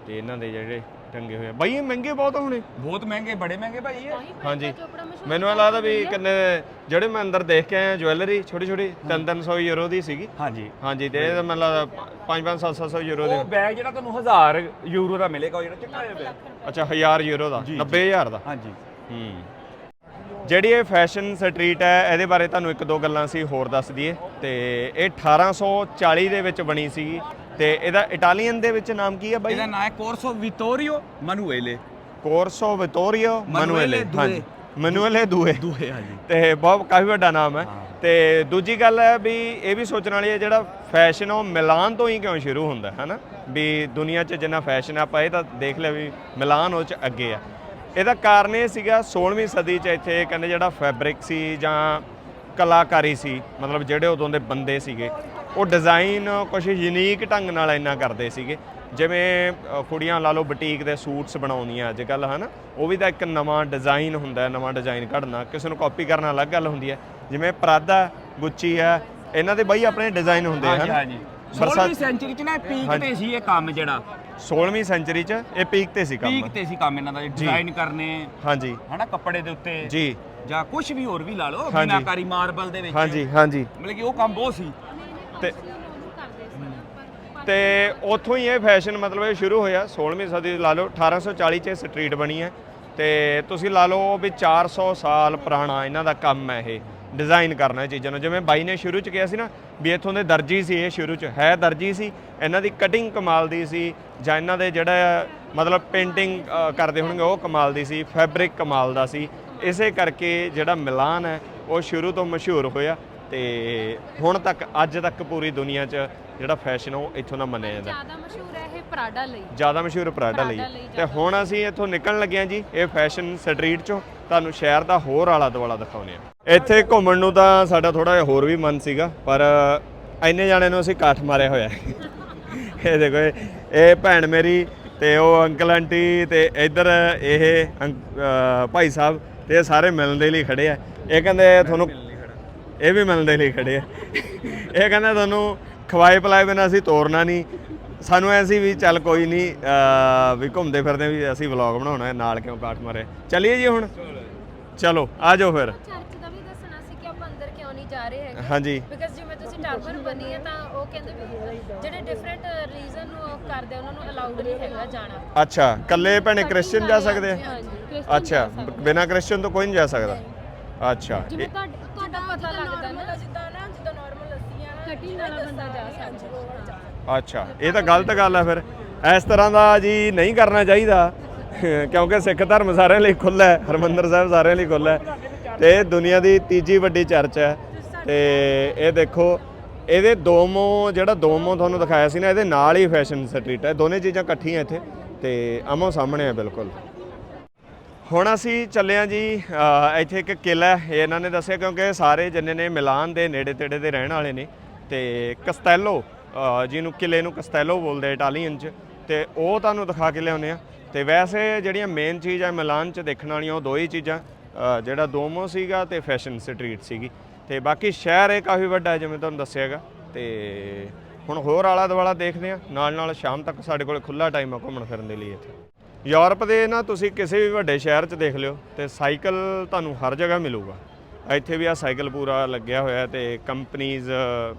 ਤੇ ਇਹਨਾਂ ਦੇ ਜਿਹੜੇ ਟੰਗੇ ਹੋਏ ਆ। ਬਾਈ ਇਹ ਮਹਿੰਗੇ ਬਹੁਤ ਹੋਣੇ। ਬਹੁਤ ਮਹਿੰਗੇ ਬੜੇ ਮਹਿੰਗੇ ਭਾਈ ਇਹ। ਹਾਂਜੀ। ਮੈਨੂੰ ਇਹ ਲੱਗਦਾ ਵੀ ਕਿੰਨੇ ਜਿਹੜੇ ਮੈਂ ਅੰਦਰ ਦੇਖ ਕੇ ਆਇਆ ਜੁਐਲਰੀ ਛੋਟੀ ਛੋਟੀ 3-300 ਯੂਰੋ ਦੀ ਸੀਗੀ। ਹਾਂਜੀ। ਹਾਂਜੀ ਤੇ ਇਹ ਤਾਂ ਮੈਨੂੰ ਲੱਗਦਾ 5-5 700 ਯੂਰੋ ਦੇ। ਉਹ ਬੈਗ ਜਿਹੜਾ ਤੁਹਾਨੂੰ 1000 ਯੂਰੋ ਦਾ ਮਿਲੇਗਾ ਉਹ ਜਿਹੜਾ ਚਿੱਟਾ ਜਿਹਾ ਬੈਗ ਅੱਛਾ 1000 ਯੂਰੋ ਦਾ 90000 ਦਾ। ਹਾਂਜੀ। ਹੂੰ। ਜਿਹੜੀ ਇਹ ਫੈਸ਼ਨ ਸਟਰੀਟ ਹੈ ਇਹਦੇ ਬਾਰੇ ਤੁਹਾਨੂੰ ਇੱਕ ਦੋ ਗੱਲਾਂ ਸੀ ਹੋਰ ਦੱਸ ਦਈਏ। ਤੇ ਇਹ 1840 ਦੇ ਵਿੱਚ ਬਣੀ ਸੀਗੀ। ਤੇ ਇਹਦਾ ਇਟਾਲੀਅਨ ਦੇ ਵਿੱਚ ਨਾਮ ਕੀ ਹੈ ਬਾਈ? ਇਹਦਾ ਨਾਮ ਹੈ ਕੋਰਸੋ ਵਿਟੋਰੀਓ ਮਨੂਏਲੇ। ਕੋਰਸੋ ਵਿਟੋਰੀਓ ਮਨੂਏਲੇ ਹਾਂਜੀ। ਮਨੂਏਲੇ ਦੂਏ। ਦੂਹੇ ਹਾਂਜੀ। ਤੇ ਬਹੁਤ ਕਾਫੀ ਵੱਡਾ ਨਾਮ ਹੈ। ਤੇ ਦੂਜੀ ਗੱਲ ਹੈ ਵੀ ਇਹ ਵੀ ਸੋਚਣ ਵਾਲੀ ਹੈ ਜਿਹੜਾ ਫੈਸ਼ਨ ਉਹ ਮਿਲਾਨ ਤੋਂ ਹੀ ਕਿਉਂ ਸ਼ੁਰੂ ਹੁੰਦਾ ਹੈ ਹਨਾ? ਵੀ ਦੁਨੀਆ 'ਚ ਜਿੰਨਾ ਫੈਸ਼ਨ ਆਪਾਂ ਇਹ ਤਾਂ ਦੇਖ ਲਿਆ ਵੀ ਮਿਲਾਨ ਉਹ 'ਚ ਅੱਗੇ ਆ। ਇਹਦਾ ਕਾਰਨ ਇਹ ਸੀਗਾ 16ਵੀਂ ਸਦੀ 'ਚ ਇੱਥੇ ਕਹਿੰਦੇ ਜਿਹੜਾ ਫੈਬਰਿਕ ਸੀ ਜਾਂ ਕਲਾਕਾਰੀ ਸੀ ਮਤਲਬ ਜਿਹੜੇ ਉਦੋਂ ਦੇ ਬੰਦੇ ਸੀਗੇ ਉਹ ਡਿਜ਼ਾਈਨ ਕੁਝ ਯੂਨੀਕ ਢੰਗ ਨਾਲ ਇੰਨਾ ਕਰਦੇ ਸੀਗੇ। ਜਿਵੇਂ ਕੁੜੀਆਂ ਲਾ ਲਓ ਬੁਟੀਕ ਦੇ ਸੂਟਸ ਬਣਾਉਂਦੀਆਂ ਅੱਜ ਕੱਲ ਹਨਾ? ਉਹ ਵੀ ਤਾਂ ਇੱਕ ਨਵਾਂ ਡਿਜ਼ਾਈਨ ਹੁੰਦਾ ਹੈ ਨਵਾਂ ਡਿਜ਼ਾਈਨ ਕੱਢਣਾ। ਕਿਸੇ ਨੂੰ ਕਾਪੀ ਕਰਨਾ ਅਲੱਗ ਗੱਲ ਹੁੰਦੀ ਹੈ। ਜਿਵੇਂ ਪ੍ਰਾਦਾ ਗੁੱਚੀ ਹੈ ਇਹਨਾਂ ਦੇ ਬਈ ਆਪਣੇ ਡਿਜ਼ਾਈਨ ਹੁੰਦੇ ਹਨ? ਹਾਂਜੀ। ਬਰਸਾਤ- 16ਵੀਂ ਸੈਂਚਰੀ ਚ ਨਾ ਪੀਕ ਤੇ ਸੀ ਇਹ ਕੰਮ ਜਿਹੜਾ। 16ਵੀਂ ਸੈਂਚਰੀ 'ਚ ਇਹ ਪੀਕ ਤੇ ਸੀ ਕੰਮ। ਪੀਕ ਤੇ ਸੀ ਕੰਮ ਇਹਨਾਂ ਦਾ ਡਿਜ਼ਾਈਨ ਕਰਨੇ ਹਾਂਜੀ। ਹਨਾ ਕੱਪੜੇ ਦੇ ਉੱਤੇ। ਜੀ। ਜਾਂ ਕੁਝ ਵੀ ਹੋਰ ਵੀ ਲਾ ਲਓ। ਬਿਨਾਕਾਰੀ ਮਾਰਬਲ ਦੇ ਵਿੱਚ। ਹਾਂਜੀ ਹਾਂਜੀ। ਮਤਲਬ ਕਿ ਉਹ ਕੰਮ ਬਹੁਤ ਸੀ। ਤੇ ਤੇ ਉੱਥੋਂ ਹੀ ਇਹ ਫੈਸ਼ਨ ਮਤਲਬ ਇਹ ਸ਼ੁਰੂ ਹੋਇਆ 16ਵੀਂ ਸਦੀ ਲਾ ਲਓ 1840 ਚ ਇਹ ਸਟਰੀਟ ਬਣੀ ਹੈ। ਤੇ ਤੁਸੀਂ ਲਾ ਲਓ ਵੀ 400 ਸਾਲ ਪੁਰਾਣਾ ਇਹਨਾਂ ਦਾ ਕੰਮ ਹੈ ਇਹ ਡਿਜ਼ਾਈਨ ਕਰਨਾ ਇਹ ਚੀਜ਼ਾਂ ਨੂੰ। ਜਿਵੇਂ ਬਾਈ ਨੇ ਸ਼ੁਰੂ ਚ ਕਿਹਾ ਸੀ ਨਾ ਵੀ ਇੱਥੋਂ ਦੇ ਦਰਜੀ ਸੀ ਇਹ ਸ਼ੁਰੂ ਚ, ਹੈ ਦਰਜੀ ਸੀ, ਇਹਨਾਂ ਦੀ ਕਟਿੰਗ ਕਮਾਲ ਦੀ ਸੀ, ਜਾਂ ਇਹਨਾਂ ਦੇ ਜਿਹੜਾ ਮਤਲਬ ਪੇਂਟਿੰਗ ਕਰਦੇ ਹੋਣਗੇ ਉਹ ਕਮਾਲ ਦੀ ਸੀ ਫੈਬਰਿਕ ਕਮਾਲ ਦਾ ਸੀ। ਇਸੇ ਕਰਕੇ ਜਿਹੜਾ ਮਿਲਾਨ ਹੈ, ਉਹ ਸ਼ੁਰੂ ਤੋਂ ਮਸ਼ਹੂਰ ਹੋਇਆ। ਤੇ ਹੁਣ ਤੱਕ ਅੱਜ ਤੱਕ ਪੂਰੀ ਦੁਨੀਆ 'ਚ ਜਿਹੜਾ ਫੈਸ਼ਨ ਉਹ ਇੱਥੋਂ ਦਾ ਮੰਨਿਆ ਜਾਂਦਾ। ਜ਼ਿਆਦਾ ਮਸ਼ਹੂਰ ਹੈ ਇਹ ਪ੍ਰਾਡਾ ਲਈ। ਜ਼ਿਆਦਾ ਮਸ਼ਹੂਰ ਪਰਾਡਾ ਲਈ। ਤੇ ਹੁਣ ਅਸੀਂ ਇੱਥੋਂ ਨਿਕਲਣ ਲੱਗੇ ਹਾਂ ਜੀ ਇਹ ਫੈਸ਼ਨ ਸਟਰੀਟ 'ਚੋਂ। ਤੁਹਾਨੂੰ ਸ਼ਹਿਰ ਦਾ ਹੋਰ ਆਲਾ ਦੁਆਲਾ ਦਿਖਾਉਨੇ ਆ ਇੱਥੇ ਘੁੰਮਣ ਨੂੰ ਤਾਂ ਸਾਡਾ ਥੋੜਾ ਜਿਹਾ ਹੋਰ ਵੀ ਮਨ ਸੀਗਾ ਪਰ ਇੰਨੇ ਜਾਣੇ ਨੂੰ ਅਸੀਂ ਕਾਠ ਮਾਰਿਆ ਹੋਇਆ ਇਹ ਦੇਖੋ ਇਹ- ਭੈਣ ਮੇਰੀ ਤੇ ਉਹ ਅੰਕਲ ਆਂਟੀ ਤੇ ਇੱਧਰ ਇਹ ਭਾਈ ਸਾਹਿਬ ਤੇ ਸਾਰੇ ਮਿਲਣ ਦੇ ਲਈ ਖੜੇ ਆ। ਇਹ ਕਹਿੰਦੇ ਤੁਹਾਨੂੰ ਇਹ ਵੀ ਮਿਲਣ ਦੇ ਲਈ ਖੜੇ। ਆ ਇਹ ਕਹਿੰਦਾ ਤੁਹਾਨੂੰ ਖਵਾਏ ਪਲਾਏ ਬਿਨਾਂ ਅਸੀਂ ਤੋਰਨਾ ਨਹੀਂ। ਸਾਨੂੰ ਐ ਸੀ ਵੀ ਚੱਲ ਕੋਈ ਨਹੀਂ ਵੀ ਘੁੰਮਦੇ ਫਿਰਦੇ ਵੀ ਅਸੀਂ ਵਲੌਗ ਬਣਾਉਣਾ ਹੈ ਨਾਲ ਕਿਉਂ ਕਾਠ ਮਾਰੇ। ਚੱਲੀਏ ਜੀ ਹੁਣ? ਚਲੋ ਆ ਜਾਓ ਫਿਰ। ਚਰਚ ਦਾ ਵੀ ਦੱਸਣਾ ਸੀ ਕਿ ਆਪਾਂ ਅੰਦਰ ਕਿਉਂ ਨਹੀਂ ਜਾ ਰਹੇ ਹੈਗੇ। ਹਾਂਜੀ। ਬਿਕਾਜ਼ ਜਿਵੇਂ ਤੁਸੀਂ ਟਾਵਰ ਬਣੀ ਹੈ ਤਾਂ ਉਹ ਕਹਿੰਦੇ ਵੀ ਜਿਹੜੇ ਡਿਫਰੈਂਟ ਰੀਜ਼ਨ ਨੂੰ ਉਹ ਕਰਦੇ ਆ, ਉਹਨਾਂ ਨੂੰ ਅਲਾਉਡ ਨਹੀਂ ਹੈਗਾ ਜਾਣਾ। ਅੱਛਾ ਕੱਲੇ ਭੈਣੇ ਕ੍ਰਿਸਚੀਅਨ ਜਾ ਸਕਦੇ ਆ? ਅੱਛਾ ਬਿਨਾ ਕ੍ਰਿਸਚੀਅਨ ਤੋਂ ਕੋਈ ਨਹੀਂ ਜਾ ਸਕਦਾ। ਅੱਛਾ ਜਿਵੇਂ ਇਹ- ਤੁਹਾਡਾ ਤੁਹਾਡਾ ਪਤਾ ਲੱਗਦਾ ਨਾ। ਜਿੱਦਾਂ ਨਾ ਜਿੱਦਾਂ ਨਾਰਮਲ ਅਸੀਂ ਆ ਨਾ ਕਟਿੰਗ ਵਾਲਾ ਬੰਦਾ ਜਾ ਸਕਦਾ। ਅੱਛਾ ਇਹ ਤਾਂ ਗਲਤ ਗੱਲ ਹੈ ਫਿਰ। ਇਸ ਤਰ੍ਹਾਂ ਦਾ ਜੀ ਨਹੀਂ ਕਰਨਾ ਚਾਹੀਦਾ। ਕਿਉਂਕਿ ਸਿੱਖ ਧਰਮ ਸਾਰਿਆਂ ਲਈ ਖੁੱਲ੍ਹਾ ਹੈ ਹਰਮੰਦਰ ਸਾਹਿਬ ਸਾਰਿਆਂ ਲਈ ਖੁੱਲ੍ਹਾ ਹੈ। ਤੇ ਇਹ ਦੁਨੀਆ ਦੀ ਤੀਜੀ ਵੱਡੀ ਚਰਚ ਹੈ। ਤੇ ਇਹ ਦੇਖੋ ਇਹਦੇ ਦੋਮੋ ਜਿਹੜਾ ਦੋਮੋ ਤੁਹਾਨੂੰ ਦਿਖਾਇਆ ਸੀ ਨਾ ਇਹਦੇ ਨਾਲ ਹੀ ਫੈਸ਼ਨ ਸਟਰੀਟ ਹੈ। ਦੋਨੇ ਚੀਜ਼ਾਂ ਇਕੱਠੀਆਂ ਇੱਥੇ। ਤੇ ਆਮੋ ਸਾਹਮਣੇ ਹੈ ਬਿਲਕੁਲ। ਹੁਣ ਅਸੀਂ ਚੱਲੇ ਹਾਂ ਜੀ ਇੱਥੇ ਇੱਕ ਕਿਲਾ ਹੈ ਇਹਨਾਂ ਨੇ ਦੱਸਿਆ ਕਿਉਂਕਿ ਸਾਰੇ ਜਿੰਨੇ ਨੇ ਮਿਲਾਨ ਦੇ ਨੇੜੇ ਤੇੜੇ ਦੇ ਰਹਿਣ ਵਾਲੇ ਨੇ ਤੇ ਕਸਟੈਲੋ ਜਿਹਨੂੰ ਕਿਲੇ ਨੂੰ ਕਸਟੈਲੋ ਬੋਲਦੇ ਇਟਾਲੀਅਨ ਚ, ਤੇ ਉਹ ਤੁਹਾਨੂੰ ਦਿਖਾ ਕੇ ਲਿਆਉਂਦੇ ਆ ਤੇ ਵੈਸੇ ਜਿਹੜੀਆਂ ਮੇਨ ਚੀਜ਼ ਆ ਮਿਲਾਨ ਚ ਦੇਖਣ ਵਾਲੀਆਂ ਉਹ ਦੋ ਹੀ ਚੀਜ਼ਾਂ ਜਿਹੜਾ ਦੋਮੋ ਸੀਗਾ ਤੇ ਫੈਸ਼ਨ ਸਟਰੀਟ ਸੀਗੀ। ਤੇ ਬਾਕੀ ਸ਼ਹਿਰ ਇਹ ਕਾਫੀ ਵੱਡਾ ਹੈ, ਜਿਵੇਂ ਤੁਹਾਨੂੰ ਦੱਸਿਆਗਾ ਤੇ ਹੁਣ ਹੋਰ ਆਲਾ ਦੁਆਲਾ ਦੇਖਦੇ ਆ ਨਾਲ ਨਾਲ ਸ਼ਾਮ ਤੱਕ ਸਾਡੇ ਕੋਲ ਖੁੱਲਾ ਟਾਈਮ ਆ ਘੁੰਮਣ ਫਿਰਨ ਦੇ ਲਈ ਇੱਥੇ। ਯੂਰਪ ਦੇ ਨਾ ਤੁਸੀਂ ਕਿਸੇ ਵੀ ਵੱਡੇ ਸ਼ਹਿਰ 'ਚ ਦੇਖ ਲਿਓ ਤੇ ਸਾਈਕਲ ਤੁਹਾਨੂੰ ਹਰ ਜਗ੍ਹਾ ਮਿਲੂਗਾ। ਇੱਥੇ ਵੀ ਆ ਸਾਈਕਲ ਪੂਰਾ ਲੱਗਿਆ ਹੋਇਆ ਤੇ ਕੰਪਨੀਆਂ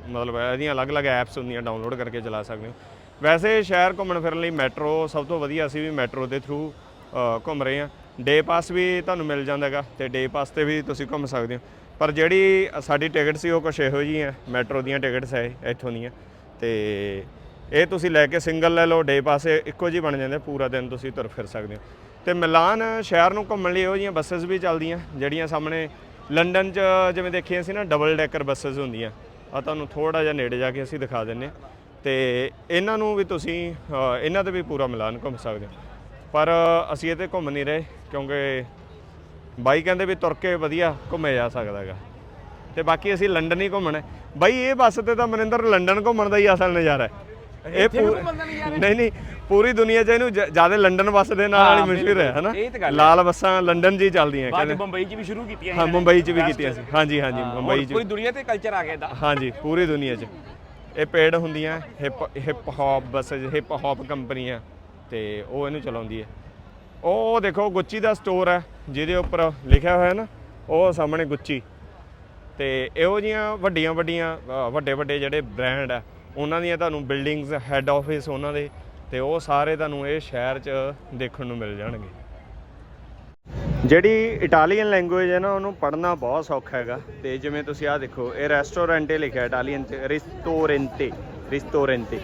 ਮਤਲਬ ਇਹਦੀਆਂ ਅਲੱਗ-ਅਲੱਗ ਐਪਸ ਹੁੰਦੀਆਂ ਡਾਊਨਲੋਡ ਕਰਕੇ ਚਲਾ ਸਕਦੇ ਹੋ। ਵੈਸੇ ਸ਼ਹਿਰ ਘੁੰਮਣ ਫਿਰਨ ਲਈ ਮੈਟਰੋ ਸਭ ਤੋਂ ਵਧੀਆ ਅਸੀਂ ਵੀ ਮੈਟਰੋ ਦੇ ਥਰੂ ਘੁੰਮ ਰਹੇ ਹਾਂ। ਡੇ ਪਾਸ ਵੀ ਤੁਹਾਨੂੰ ਮਿਲ ਜਾਂਦਾ ਹੈਗਾ ਤੇ ਡੇ ਪਾਸ ਤੇ ਵੀ ਤੁਸੀਂ ਘੁੰਮ ਸਕਦੇ ਹੋ। ਪਰ ਜਿਹੜੀ ਸਾਡੀ ਟਿਕਟ ਸੀ ਉਹ ਕੁਛ ਇਹੋ ਜਿਹੀ ਹੈ, ਮੈਟਰੋ ਦੀਆਂ ਟਿਕਟਸ ਹੈ, ਇੱਥੋਂ ਦੀਆਂ। ਤੇ ਇਹ ਤੁਸੀਂ ਲੈ ਕੇ ਸਿੰਗਲ ਲੈ ਲਓ, ਡੇ ਪਾਸੇ ਇੱਕੋ ਜਿਹੀ ਬਣ ਜਾਂਦੇ ਪੂਰਾ ਦਿਨ ਤੁਸੀਂ ਤੁਰ ਫਿਰ ਸਕਦੇ ਹੋ। ਤੇ ਮਿਲਾਨ ਸ਼ਹਿਰ ਨੂੰ ਘੁੰਮਣ ਲਈ ਇਹੋ ਜਿਹੀਆਂ ਬੱਸਸ ਵੀ ਚੱਲਦੀਆਂ, ਜਿਹੜੀਆਂ ਸਾਹਮਣੇ ਲੰਡਨ 'ਚ ਜਿਵੇਂ ਦੇਖੀਆਂ ਸੀ ਨਾ ਡਬਲ ਡੈਕਰ ਬੱਸਸ ਹੁੰਦੀਆਂ ਆ ਤੁਹਾਨੂੰ ਥੋੜਾ ਜਿਹਾ ਨੇੜੇ ਜਾ ਕੇ ਅਸੀਂ ਦਿਖਾ ਦਿੰਨੇ ਹਾਂ। ਤੇ ਇਹਨਾਂ ਨੂੰ ਵੀ ਤੁਸੀਂ ਇਹਨਾਂ ਤੇ ਵੀ ਪੂਰਾ ਮਿਲਾਨ ਘੁੰਮ ਸਕਦੇ ਹੋ। ਪਰ ਅਸੀਂ ਇਹ ਤੇ ਘੁੰਮ ਨਹੀਂ ਰਹੇ, ਕਿਉਂਕਿ ਬਾਈ ਕਹਿੰਦੇ ਵੀ ਤੁਰ ਕੇ ਵਧੀਆ ਘੁੰਮਿਆ ਜਾ ਸਕਦਾ ਹੈਗਾ। ਤੇ ਬਾਕੀ ਅਸੀਂ ਲੰਡਨ ਹੀ ਘੁੰਮਣਾ ਬਾਈ ਇਹ ਬੱਸ ਤੇ ਤਾਂ ਮਨਿੰਦਰ, ਲੰਡਨ ਘੁੰਮਣ ਦਾ ਹੀ ਅਸਲ ਨਜ਼ਾਰਾ ਹੈ। ਇਹ ਪੂ- ਨਹੀਂ ਨਹੀਂ ਪੂਰੀ ਦੁਨੀਆ 'ਚ ਇਹਨੂੰ ਜ਼ਿਆਦਾ ਲੰਡਨ ਬੱਸ ਦੇ ਨਾਲ ਹੀ ਮਸ਼ਹੂਰ ਹੈ ਹਨਾ। ਲਾਲ ਬੱਸਾਂ ਲੰਡਨ 'ਚ ਹੀ ਚੱਲਦੀਆਂ ਕਹਿੰਦੇ। ਬੰਬਈ 'ਚ ਵੀ ਸ਼ੁਰੂ ਕੀਤੀਆਂ ਹਾਂ ਮੁੰਬਈ 'ਚ ਵੀ ਕੀਤੀਆਂ ਸੀ। ਹਾਂਜੀ ਹਾਂਜੀ ਮੁੰਬਈ 'ਚ ਪੂਰੀ ਦੁਨੀਆ ਤੇ ਕਲਚਰ ਆ ਗਿਆ ਇਹਦਾ। ਹਾਂਜੀ ਪੂਰੀ ਦੁਨੀਆ 'ਚ। ਇਹ ਪੇਡ ਹੁੰਦੀਆਂ hip hip hop buses hip hop ਕੰਪਨੀਆਂ ਤੇ ਉਹ ਇਹਨੂੰ ਚਲਾਉਂਦੀ ਹੈ। ਉਹ ਦੇਖੋ ਗੁੱਚੀ ਦਾ ਸਟੋਰ ਹੈ ਜਿਹਦੇ ਉੱਪਰ ਲਿਖਿਆ ਹੋਇਆ ਨਾ ਉਹ ਸਾਹਮਣੇ ਗੁੱਚੀ। ਤੇ ਇਹੋ ਜੀਆਂ ਵੱਡੀਆਂ ਵੱਡੀਆਂ ਵੱਡੇ ਵੱਡੇ ਜਿਹੜੇ ਬ੍ਰਾਂਡ ਆ ਉਹਨਾਂ ਦੀਆਂ ਤੁਹਾਨੂੰ ਬਿਲਡਿੰਗਸ ਹੈੱਡ ਆਫਿਸ ਉਹਨਾਂ ਦੇ ਤੇ ਉਹ ਸਾਰੇ ਤੁਹਾਨੂੰ ਇਹ ਸ਼ਹਿਰ 'ਚ ਦੇਖਣ ਨੂੰ ਮਿਲ ਜਾਣਗੇ। ਜਿਹੜੀ ਇਟਾਲੀਅਨ ਲੈਂਗੁਏਜ ਹੈ ਨਾ, ਉਹਨੂੰ ਪੜ੍ਹਨਾ ਬਹੁਤ ਸੌਖਾ ਹੈਗਾ। ਤੇ ਜਿਵੇਂ ਤੁਸੀਂ ਆਹ ਦੇਖੋ, ਇਹ ਰੈਸਟੋਰੈਂਟੇ ਲਿਖਿਆ ਇਟਾਲੀਅਨ ਚ ਰਿਸਟੋਰੈਂਟੇ ਰਿਸਟੋਰੈਂਟੇ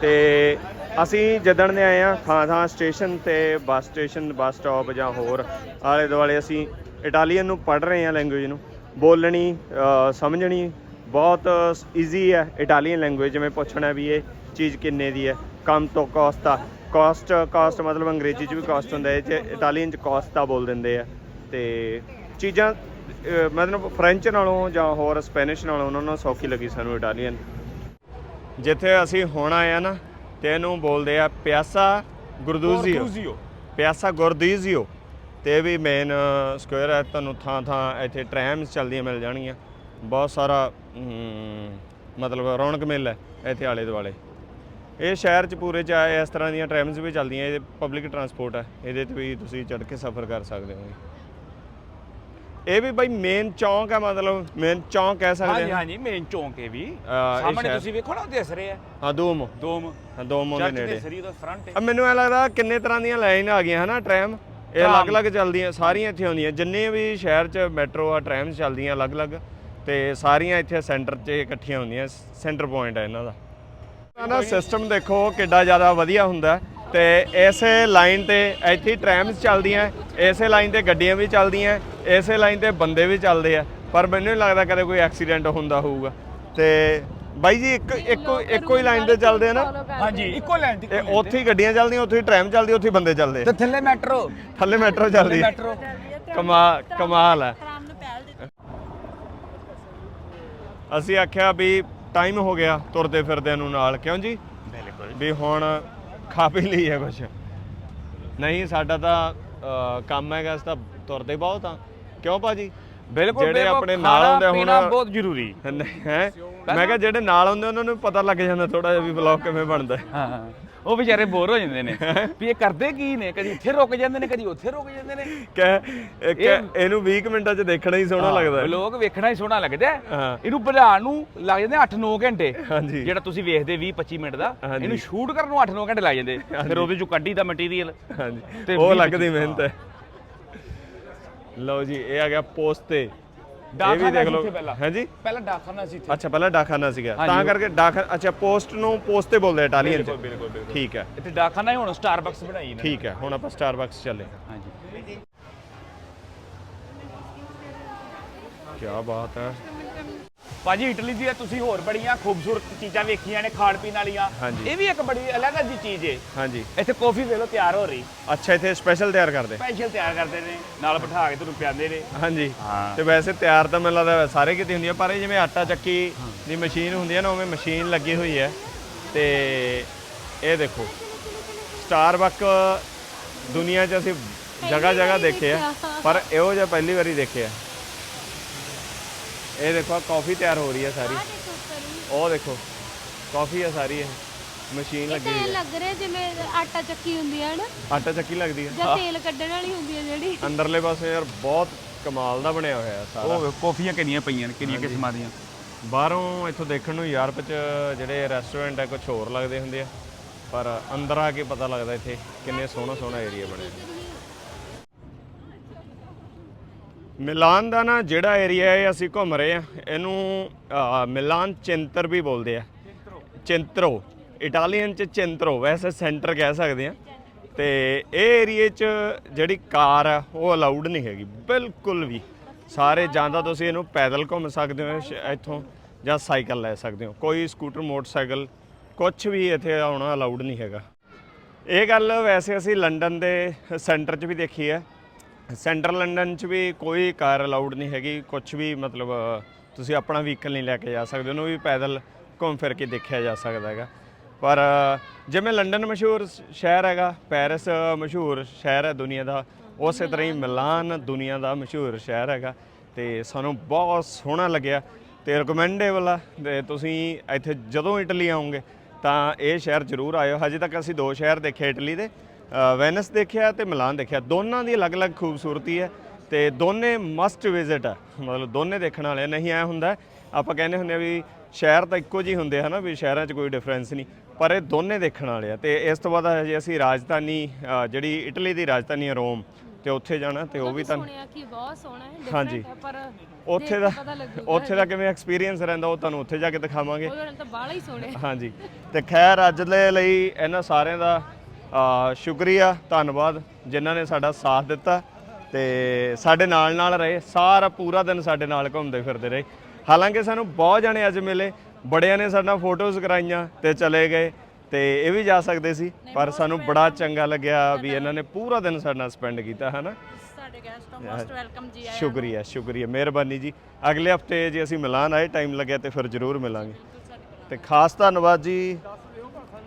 ਤੇ ਅਸੀਂ ਜਦਣ ਦੇ ਆਏ ਆ ਥਾਂ ਥਾਂ ਸਟੇਸ਼ਨ ਤੇ ਬੱਸ ਸਟੇਸ਼ਨ ਬੱਸ ਸਟਾਪ ਜਾਂ ਹੋਰ ਆਲੇ ਦੁਆਲੇ ਅਸੀਂ ਇਟਾਲੀਅਨ ਨੂੰ ਪੜ੍ਹ ਰਹੇ ਆ ਲੈਂਗੁਏਜ ਨੂੰ। ਬੋਲਣੀ ਸਮਝਣੀ ਬਹੁਤ ਈਜ਼ੀ ਹੈ ਇਟਾਲੀਅਨ ਲੈਂਗੁਏਜ ਜਿਵੇਂ ਪੁੱਛਣਾ ਵੀ ਇਹ ਚੀਜ਼ ਕਿੰਨੇ ਦੀ ਹੈ। ਕਮ ਤੋਂ ਕੋਸਤਾ ਕਾਸਟ ਕਾਸਟ ਮਤਲਬ ਅੰਗਰੇਜ਼ੀ ਚ ਵੀ ਕਾਸਟ ਹੁੰਦਾ ਹੈ ਚ ਇਟਾਲੀਅਨ ਚ ਕੋਸਤਾ ਬੋਲ ਦਿੰਦੇ ਆ। ਤੇ ਚੀਜ਼ਾਂ ਮਤਲਬ ਫ੍ਰੈਂਚ ਨਾਲੋਂ ਜਾਂ ਹੋਰ ਸਪੈਨਿਸ਼ ਨਾਲੋਂ ਉਹਨਾਂ ਨੂੰ ਸੌਖੀ ਲੱਗੀ ਸਾਨੂੰ ਇਟਾਲੀਅਨ ਜਿੱਥੇ ਅਸੀਂ ਹੁਣ ਆਏ ਆ ਨਾ ਤੇ ਇਹਨੂੰ ਬੋਲਦੇ ਆ ਪਿਆਸਾ ਗੁਰਦੂਜ਼ੀਓ। ਪਿਆਸਾ ਗੁਰਦੂਜ਼ੀਓ ਤੇ ਵੀ ਮੇਨ ਸਕੁਅਰ ਹੈ ਤੁਹਾਨੂੰ ਥਾਂ ਥਾਂ ਇੱਥੇ ਟ੍ਰੈਮਸ ਚੱਲਦੀਆਂ ਮਿਲ ਜਾਣਗੀਆਂ। ਬਹੁਤ ਸਾਰਾ ਮਤਲਬ ਰੌਣਕ ਮੇਲਾ ਹੈ ਇੱਥੇ ਆਲੇ ਦੁਆਲੇ। ਇਹ ਸ਼ਹਿਰ ਚ ਪੂਰੇ ਚ ਆਏ ਇਸ ਤਰ੍ਹਾਂ ਦੀਆਂ ਟ੍ਰੈਮਸ ਵੀ ਚੱਲਦੀਆਂ ਇਹ ਪਬਲਿਕ ਟਰਾਂਸਪੋਰਟ ਹੈ ਇਹਦੇ ਤੇ ਵੀ ਤੁਸੀਂ ਚੜ੍ਹ ਕੇ ਸਫ਼ਰ ਕਰ ਸਕਦੇ ਹੋ। ਇਹ ਵੀ ਬਈ ਮੇਨ ਚੌਂਕ ਹੈ ਮਤਲਬ ਮੇਨ ਚੌਂਕ ਕਹਿ ਸਕਦੇ ਹਾਂਜੀ ਹਾਂ। ਹਾਂਜੀ ਮੇਨ ਚੌਂਕ ਹੈ ਵੀ। ਇਹ ਸਾਹਮਣੇ ਤੁਸੀਂ ਵੇਖੋ ਨਾ ਦਿਸ ਰਹੇ ਹਾਂ ਦੋਮ ਦੋਮ ਹਾਂ ਦੋਮ ਦੇ ਚਰਚ ਦੇ ਨੇੜੇ। ਸਰੀ ਦਾ ਫਰੰਟ ਹੈ। ਅਬ ਮੈਨੂੰ ਐ ਲੱਗਦਾ ਕਿੰਨੇ ਤਰ੍ਹਾਂ ਦੀਆਂ ਲਾਈਨ ਆ ਗਈਆਂ ਹਨਾ ਟ੍ਰੈਮ ਇਹ। ਅਲੱਗ-ਅਲੱਗ ਚੱਲਦੀਆਂ ਸਾਰੀਆਂ ਇੱਥੇ ਆਉਂਦੀਆਂ। ਜਿੰਨੇ ਵੀ ਸ਼ਹਿਰ 'ਚ ਮੈਟਰੋ ਆ ਟ੍ਰੈਮਸ ਚੱਲਦੀਆਂ ਅਲੱਗ-ਅਲੱਗ। ਤੇ ਸਾਰੀਆਂ ਇੱਥੇ ਸੈਂਟਰ 'ਚ ਇਕੱਠੀਆਂ ਹੁੰਦੀਆਂ ਸੈਂਟਰ ਪੁਆਇੰਟ ਹੈ ਇਹਨਾਂ ਦਾ। ਨਾ ਸਿਸਟਮ ਦੇਖੋ ਕਿੱਡਾ ਜ਼ਿਆਦਾ ਵਧੀਆ ਹੁੰਦਾ ਤੇ ਇਸੇ ਲਾਈਨ ਤੇ ਇੱਥੇ ਟ੍ਰੈਮਸ ਚੱਲਦੀਆਂ ਇਸੇ ਲਾਈਨ ਤੇ ਗੱਡੀਆਂ ਵੀ ਚੱਲਦੀਆਂ ਇਸੇ ਲਾਈਨ ਤੇ ਬੰਦੇ ਵੀ ਚੱਲਦੇ ਆ ਪਰ ਮੈਨੂੰ ਨਹੀਂ ਲੱਗਦਾ ਕਦੇ ਕੋਈ ਐਕਸੀਡੈਂਟ ਹੁੰਦਾ ਹੋਊਗਾ। ਤੇ ਬਾਈ ਜੀ ਇੱਕ ਇੱਕੋ ਇੱਕੋ ਹੀ ਲਾਈਨ ਤੇ ਚੱਲਦੇ ਆ ਨਾ? ਹਾਂਜੀ ਇੱਕੋ ਲਾਈਨ ਤੇ ਇਹ ਉੱਥੇ ਹੀ ਗੱਡੀਆਂ ਚੱਲਦੀਆਂ ਉੱਥੇ ਹੀ ਟ੍ਰੈਮ ਚੱਲਦੀ ਉੱਥੇ ਹੀ ਬੰਦੇ ਚੱਲਦੇ ਤੇ ਥੱਲੇ ਮੈਟਰੋ ਥੱਲੇ ਮੈਟਰੋ ਚੱਲਦੀ ਹੈ। ਮੈਟਰੋ ਕਮਾਲ ਕਮਾਲ ਹੈ ਆਰਾਮ ਨੂੰ ਪਹਿਲ ਦਿੱਤੀ ਅਸੀਂ ਆਖਿਆ ਵੀ ਟਾਈਮ ਹੋ ਗਿਆ ਤੁਰਦੇ ਫਿਰਦਿਆਂ ਨੂੰ ਨਾਲ ਕਿਉਂ ਜੀ? ਬਿਲਕੁਲ। ਵੀ ਹੁਣ ਖਾ ਪੀ ਲਈ ਹੈ ਕੁਛ। ਨਹੀਂ ਸਾਡਾ ਤਾਂ ਅਹ, ਕੰਮ ਹੈਗਾ ਅਸੀਂ ਤਾਂ ਤੁਰਦੇ ਬਹੁਤ ਆ ਕਿਉਂ ਭਾਜੀ? ਬਿਲਕੁਲ ਜਿਹੜੇ ਆਪਣੇ ਨਾਲ ਖਾਣਾ ਆਉਂਦੇ ਹੁਣ ਪੀਣਾ ਬਹੁਤ ਜ਼ਰੂਰੀ। ਹੈ? ਮੈਂ ਕਿਹਾ ਜਿਹੜੇ ਨਾਲ ਆਉਂਦੇ ਉਹਨਾਂ ਨੂੰ ਪਤਾ ਲੱਗ ਜਾਂਦਾ ਥੋੜਾ ਜਿਹਾ ਵੀ ਵਲੌਗ ਕਿਵੇਂ ਬਣਦਾ। ਹੈ। ਹਾਂ। ਉਹ ਵਿਚਾਰੇ ਬੋਰ ਹੋ ਜਾਂਦੇ ਨੇ। ਵੀ ਇਹ ਕਰਦੇ ਕੀ ਨੇ? ਕਦੀ ਇੱਥੇ ਰੁਕ ਜਾਂਦੇ ਨੇ ਕਦੀ ਉੱਥੇ ਰੁਕ ਜਾਂਦੇ ਨੇ। ਕਹਿ ਕਹਿ- ਇਹਨੂੰ 20 ਕੁ ਮਿੰਟਾਂ 'ਚ ਦੇਖਣਾ ਹੀ ਸੋਹਣਾ ਲੱਗਦਾ। ਹੈ। ਲੋਕ ਵੇਖਣਾ ਹੀ ਸੋਹਣਾ ਲੱਗਦਾ ਹੈ। ਹਾਂ। ਇਹਨੂੰ ਬਣਾਉਣ ਨੂੰ ਲੱਗ ਜਾਂਦੇ 8-9 ਘੰਟੇ। ਹਾਂਜੀ। ਜਿਹੜਾ ਤੁਸੀਂ ਵੇਖਦੇ 20-25 ਮਿੰਟ ਦਾ ਹਾਂਜੀ। ਇਹਨੂੰ ਸ਼ੂਟ ਕਰਨ ਨੂੰ 8-9 ਘੰਟੇ ਲੱਗ ਜਾਂਦੇ। ਫਿਰ ਉਹਦੇ ਚੋਂ ਕੱਢੀ ਦਾ ਮਟੀਰੀਅਲ ਹਾਂਜੀ। ਤੇ ਉਹ ਵੀਹ ਲੱਗਦੀ ਮਿਹਨਤ ਹੈ। ਲਓ ਜੀ ਇਹ ਆ ਗਿਆ ਪੋਸਤੇ। ਇਹ ਵੀ ਦੇਖ ਲਓ। ਇੱਥੇ ਪਹਿਲਾਂ। ਡਾਕਖਾਨਾ ਸੀ ਇੱਥੇ। ਅੱਛਾ ਪਹਿਲਾਂ ਡਾਕਖਾਨਾ ਸੀਗਾ। ਹਾਂਜੀ, ਤਾਂ ਕਰਕੇ ਡਾਕ ਅੱਛਾ ਪੋਸਟ ਨੂੰ ਪੋਸਤੇ ਬੋਲਦੇ ਇਟਾਲੀਅਨ ਚ। ਠੀਕ ਹੈ। ਇੱਥੇ ਡਾਕਖਾਨਾ ਹੀ ਹੁਣ ਸਟਾਰਬਕਸ ਬਣਾਈ ਨੇ। ਠੀਕ ਹੈ ਹੁਣ ਆਪਾਂ ਸਟਾਰਬਕਸ ਚੱਲੇ ਹਾਂਜੀ। ਕੀ ਬਾਤ ਹੈ। ਭਾਜੀ ਇਟਲੀ ਦੀਆਂ ਤੁਸੀਂ ਹੋਰ ਬੜੀਆਂ ਖੂਬਸੂਰਤ ਚੀਜ਼ਾਂ ਵੇਖੀਆਂ ਨੇ ਖਾਣ ਪੀਣ ਵਾਲੀਆਂ। ਹਾਂਜੀ। ਇਹ ਵੀ ਇੱਕ ਬੜੀ ਅਲੱਗ ਜਿਹੀ ਚੀਜ਼ ਏ। ਹਾਂਜੀ। ਇੱਥੇ ਕਾਫੀ ਵੇਖ ਲਓ ਤਿਆਰ ਹੋ ਰਹੀ। ਅੱਛਾ ਇੱਥੇ ਸਪੈਸ਼ਲ ਤਿਆਰ ਕਰਦੇ। ਸਪੈਸ਼ਲ ਤਿਆਰ ਕਰਦੇ ਨੇ ਨਾਲ ਬਿਠਾ ਕੇ ਤੁਹਾਨੂੰ ਪਿਆਉਂਦੇ ਨੇ। ਹਾਂਜੀ। ਹਾਂ। ਤੇ ਵੈਸੇ ਤਿਆਰ ਤਾਂ ਮੈਨੂੰ ਲੱਗਦਾ ਸਾਰੇ ਕਿਤੇ ਹੁੰਦੀ ਹੈ ਪਰ ਇਹ ਜਿਵੇਂ ਆਟਾ ਚੱਕੀ ਦੀ ਮਸ਼ੀਨ ਹੁੰਦੀ ਹੈ ਨਾ ਉਵੇਂ ਮਸ਼ੀਨ ਲੱਗੀ ਹੋਈ ਹੈ। ਤੇ ਇਹ ਦੇਖੋ ਸਟਾਰਬਕ ਦੁਨੀਆ 'ਚ ਅਸੀਂ ਜਗ੍ਹਾ ਜਗ੍ਹਾ ਦੇਖੇ ਆ ਪਰ ਇਹੋ ਜਿਹਾ ਪਹਿਲੀ ਵਾਰੀ ਦੇਖਿਆ ਇਹ ਦੇਖੋ ਕਾਫੀ ਤਿਆਰ ਹੋ ਰਹੀ ਹੈ ਸਾਰੀ। ਉਹ ਦੇਖੋ ਕਾਫੀ ਆ ਸਾਰੀ ਇਹ। ਮਸ਼ੀਨ ਇਹ ਲੱਗੀ ਤਾਂ ਹੋਈ ਹੈ। ਲੱਗ ਰਿਹਾ ਜਿਵੇਂ ਆਟਾ ਚੱਕੀ ਹੁੰਦੀ ਹੈ ਨਾ ਆਟਾ ਚੱਕੀ ਲੱਗਦੀ ਹੈ ਜਾਂ ਤੇਲ ਕੱਢਣ ਵਾਲੀ ਹੁੰਦੀ ਹੈ ਜਿਹੜੀ। ਅੰਦਰਲੇ ਪਾਸੇ ਯਾਰ ਬਹੁਤ ਕਮਾਲ ਦਾ ਬਣਿਆ ਹੋਇਆ ਹੈ ਸਾਰਾ। ਉਹ ਕਾਫੀਆਂ ਕਿੰਨੀਆਂ ਪਈਆਂ ਨੇ ਕਿੰਨੀਆਂ ਕਿਸਮਾਂ ਦੀਆਂ। ਬਾਹਰੋਂ ਇੱਥੋਂ ਦੇਖਣ ਨੂੰ ਯੂਰਪ 'ਚ ਜਿਹੜੇ ਰੈਸਟੋਰੈਂਟ ਆ ਕੁਝ ਹੋਰ ਲੱਗਦੇ ਹੁੰਦੇ ਆ। ਪਰ ਅੰਦਰ ਆ ਕੇ ਪਤਾ ਲੱਗਦਾ ਇੱਥੇ ਕਿੰਨੇ ਸੋਹਣਾ ਸੋਹਣਾ ਏਰੀਆ ਬਣਿਆ। ਮਿਲਾਨ ਦਾ ਨਾ ਜਿਹੜਾ ਏਰੀਆ ਹੈ ਅਸੀਂ ਘੁੰਮ ਰਹੇ ਆ ਇਹਨੂੰ ਅਹ, ਮਿਲਾਨ ਚਿੰਤਰ ਵੀ ਬੋਲਦੇ ਆ। ਚਿੰਤਰੋ। ਇਟਾਲੀਅਨ ਚ ਚਿੰਤਰੋ ਵੈਸੇ ਸੈਂਟਰ ਕਹਿ ਸਕਦੇ ਆ ਤੇ ਇਹ ਏਰੀਏ ਚ ਜਿਹੜੀ ਕਾਰ ਆ ਉਹ ਅਲਾਉਡ ਨਹੀਂ ਹੈਗੀ ਬਿਲਕੁਲ ਵੀ। ਸਾਰੇ ਜਾਂਦਾ ਤੁਸੀਂ ਇਹਨੂੰ ਪੈਦਲ ਘੁੰਮ ਸਕਦੇ ਹੋ ਸ਼- ਇੱਥੋਂ ਜਾਂ ਸਾਈਕਲ ਲੈ ਸਕਦੇ ਹੋ। ਕੋਈ ਸਕੂਟਰ ਮੋਟਰਸਾਈਕਲ ਕੁਝ ਵੀ ਇੱਥੇ ਆਉਣਾ ਅਲਾਉਡ ਨਹੀਂ ਹੈਗਾ। ਇਹ ਗੱਲ ਵੈਸੇ ਅਸੀਂ ਲੰਡਨ ਦੇ ਸੈਂਟਰ 'ਚ ਵੀ ਦੇਖੀ ਹੈ। ਸੈਂਟਰਲ ਲੰਡਨ 'ਚ ਵੀ ਕੋਈ ਕਾਰ ਅਲਾਉਡ ਨਹੀਂ ਹੈਗੀ ਕੁਝ ਵੀ ਮਤਲਬ ਤੁਸੀਂ ਆਪਣਾ ਵਹੀਕਲ ਨਹੀਂ ਲੈ ਕੇ ਜਾ ਸਕਦੇ, ਉਹਨੂੰ ਵੀ ਪੈਦਲ ਘੁੰਮ ਫਿਰ ਕੇ ਦੇਖਿਆ ਜਾ ਸਕਦਾ ਹੈਗਾ। ਪਰ ਜਿਵੇਂ ਲੰਡਨ ਮਸ਼ਹੂਰ ਸ਼ਹਿਰ ਹੈਗਾ, ਪੈਰਿਸ ਮਸ਼ਹੂਰ ਸ਼ਹਿਰ ਹੈ ਦੁਨੀਆ ਦਾ, ਉਸੇ ਤਰ੍ਹਾਂ ਹੀ ਮਿਲਾਨ ਦੁਨੀਆ ਦਾ ਮਸ਼ਹੂਰ ਸ਼ਹਿਰ ਹੈਗਾ, ਤੇ ਸਾਨੂੰ ਬਹੁਤ ਸੋਹਣਾ ਲੱਗਿਆ, ਤੇ ਰეკਮੈਂਡੇਬਲ ਆ, ਤੇ ਤੁਸੀਂ ਇੱਥੇ ਜਦੋਂ ਇਟਲੀ ਆਉਂਗੇ ਤਾਂ ਇਹ ਸ਼ਹਿਰ ਜ਼ਰੂਰ ਆਇਓ। ਹਜੇ ਤੱਕ ਅਸੀਂ ਦੋ ਸ਼ਹਿਰ ਦੇਖੇ ਇਟਲੀ ਦੇ ਵੈਨਿਸ ਦੇਖਿਆ ਤੇ ਮਿਲਾਨ ਦੇਖਿਆ। ਦੋਨਾਂ ਦੀ ਅਲੱਗ-ਅਲੱਗ ਖੂਬਸੂਰਤੀ ਹੈ ਤੇ ਦੋਨੇ ਮਸਟ ਵਿਜ਼ਿਟ ਆ। ਮਤਲਬ ਦੋਨੇ ਦੇਖਣ ਵਾਲੇ। ਨਹੀਂ ਐ ਹੁੰਦਾ ਆਪਾਂ ਕਹਿੰਦੇ ਹੁੰਦੇ ਆ ਵੀ ਸ਼ਹਿਰ ਤਾਂ ਇੱਕੋ ਜਿਹੇ ਹੁੰਦੇ ਹਨਾ ਵੀ ਸ਼ਹਿਰਾਂ 'ਚ ਕੋਈ ਡਿਫਰੈਂਸ ਨਹੀਂ। ਪਰ ਇਹ ਦੋਨੇ ਦੇਖਣ ਵਾਲੇ ਆ ਤੇ ਇਸ ਤੋਂ ਬਾਅਦ ਹਜੇ ਅਸੀਂ ਰਾਜਧਾਨੀ ਜਿਹੜੀ ਇਟਲੀ ਦੀ ਰਾਜਧਾਨੀ ਹੈ ਰੋਮ ਤੇ ਉੱਥੇ ਜਾਣਾ ਤੇ ਉਹ ਵੀ ਤਾਂ ਸੁਣਿਆ ਕਿ ਬਹੁਤ ਸੋਹਣਾ ਹੈ ਹਾਂਜੀ। ਹੈ, ਪਰ ਉੱਥੇ ਦਾ ਉੱਥੇ ਦਾ ਕਿਵੇਂ ਐਕਸਪੀਰੀਅੰਸ ਰਹਿੰਦਾ ਉਹ ਤੁਹਾਨੂੰ ਉੱਥੇ ਜਾ ਕੇ ਦਿਖਾਵਾਂਗੇ। ਨਾਲ ਤਾਂ ਬਾਹਲਾ ਹੀ ਸੋਹਣੇ ਹਾਂਜੀ। ਤੇ ਖੈਰ ਅੱਜ ਦੇ ਲਈ ਇਹਨਾਂ ਸਾਰਿਆਂ ਦਾ ਸ਼ੁਕਰੀਆ ਧੰਨਵਾਦ ਜਿਨ੍ਹਾਂ ਨੇ ਸਾਡਾ ਸਾਥ ਦਿੱਤਾ ਤੇ ਸਾਡੇ ਨਾਲ ਨਾਲ ਰਹੇ ਸਾਰਾ ਪੂਰਾ ਦਿਨ ਸਾਡੇ ਨਾਲ ਘੁੰਮਦੇ ਫਿਰਦੇ ਰਹੇ। ਹਾਲਾਂਕਿ ਸਾਨੂੰ ਬਹੁਤ ਜਣੇ ਅੱਜ ਮਿਲੇ ਬੜਿਆਂ ਨੇ ਸਾਡਾ ਫੋਟੋਜ਼ ਕਰਾਈਆਂ ਤੇ ਚਲੇ ਗਏ ਤੇ ਇਹ ਵੀ ਜਾ ਸਕਦੇ ਸੀ ਪਰ ਸਾਨੂੰ ਬੜਾ ਚੰਗਾ ਲੱਗਿਆ ਵੀ ਇਹਨਾਂ ਨੇ ਪੂਰਾ ਦਿਨ ਸਾਡੇ ਨਾਲ ਸਪੈਂਡ ਕੀਤਾ ਹੈ ਨਾ ਸਾਡੇ ਗੈਸਟ ਹੋ ਮੋਸਟ ਵੈਲਕਮ ਜੀ ਆਇਆਂ ਸ਼ੁਕਰੀਆ ਸ਼ੁਕਰੀਆ ਮਿਹਰਬਾਨੀ ਜੀ। ਅਗਲੇ ਹਫ਼ਤੇ ਜੇ ਅਸੀਂ ਮਿਲਾਨ ਆਏ ਟਾਈਮ ਲੱਗਿਆ ਤੇ ਫਿਰ ਜ਼ਰੂਰ ਮਿਲਾਂਗੇ। ਤੇ ਖਾਸ ਧੰਨਵਾਦ ਜੀ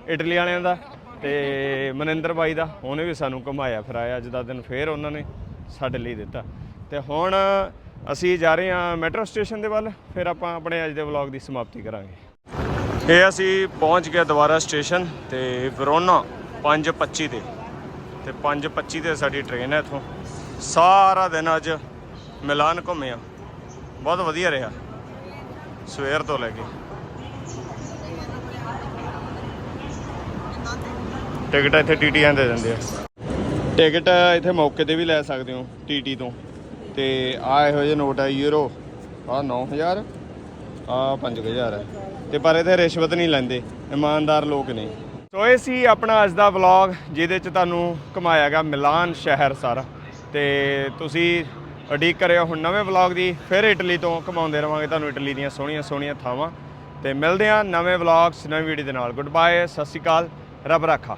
ਇਟਲੀ ਵਾਲਿਆਂ ਦਾ। ਤੇ ਮਨਿੰਦਰ ਬਾਈ ਦਾ, ਉਹਨੇ ਵੀ ਸਾਨੂੰ ਘੁਮਾਇਆ ਫਿਰਾਇਆ, ਅੱਜ ਦਾ ਦਿਨ ਫੇਰ ਉਹਨਾਂ ਨੇ ਸਾਡੇ ਲਈ ਦਿੱਤਾ। ਤੇ ਹੁਣ ਅਸੀਂ ਜਾ ਰਹੇ ਹਾਂ ਮੈਟਰੋ ਸਟੇਸ਼ਨ ਦੇ ਵੱਲ, ਫਿਰ ਆਪਾਂ ਆਪਣੇ ਅੱਜ ਦੇ ਵਲੌਗ ਦੀ ਸਮਾਪਤੀ ਕਰਾਂਗੇ। ਇਹ ਅਸੀਂ ਪਹੁੰਚ ਗਏ ਦੁਬਾਰਾ ਸਟੇਸ਼ਨ ਤੇ ਵਰੋਨਾ 5:25 ਤੇ। ਤੇ 5:25 ਤੇ ਸਾਡੀ ਟ੍ਰੇਨ ਹੈ ਇੱਥੋਂ। ਸਾਰਾ ਦਿਨ ਅੱਜ ਮਿਲਾਨ ਘੁੰਮਿਆ ਬਹੁਤ ਵਧੀਆ ਰਿਹਾ। ਸਵੇਰ ਤੋਂ ਲੈ ਕੇ ਟਿਕਟ ਇੱਥੇ ਟੀਟੀਆਂ ਦੇ ਦਿੰਦੇ ਆ। ਟਿਕਟ ਇੱਥੇ ਮੌਕੇ ਤੇ ਵੀ ਲੈ ਸਕਦੇ ਹੋ ਟੀਟੀ ਤੋਂ। ਤੇ ਆ ਇਹੋ ਜਿਹੇ ਨੋਟ ਆ ਯੂਰੋ ਆ 9000 ਆ 5000 ਹੈ ਤੇ ਪਰ ਇਹਦੇ ਰਿਸ਼ਵਤ ਨਹੀਂ ਲੈਂਦੇ ਇਮਾਨਦਾਰ ਲੋਕ ਨੇ। ਸੋ ਇਹ ਸੀ ਆਪਣਾ ਅੱਜ ਦਾ ਵਲੌਗ ਜਿਹਦੇ ਚ ਤੁਹਾਨੂੰ ਘੁਮਾਇਆਗਾ ਮਿਲਾਨ ਸ਼ਹਿਰ ਸਾਰਾ। ਤੇ ਤੁਸੀਂ ਉਡੀਕ ਕਰਿਓ ਹੁਣ ਨਵੇਂ ਵਲੌਗ ਦੀ ਫਿਰ ਇਟਲੀ ਤੋਂ ਘੁਮਾਉਂਦੇ ਰਵਾਂਗੇ ਤੁਹਾਨੂੰ ਇਟਲੀ ਦੀਆਂ ਸੋਹਣੀਆਂ ਸੋਹਣੀਆਂ ਥਾਵਾਂ। ਤੇ ਮਿਲਦੇ ਹਾਂ ਨਵੇਂ ਵਲੌਗਸ ਨਵੀਂ ਵੀਡੀਓ ਦੇ ਨਾਲ। ਗੁੱਡ ਬਾਏ ਸਤਿ ਸ਼੍ਰੀ ਅਕਾਲ ਰੱਬ ਰਾਖਾ।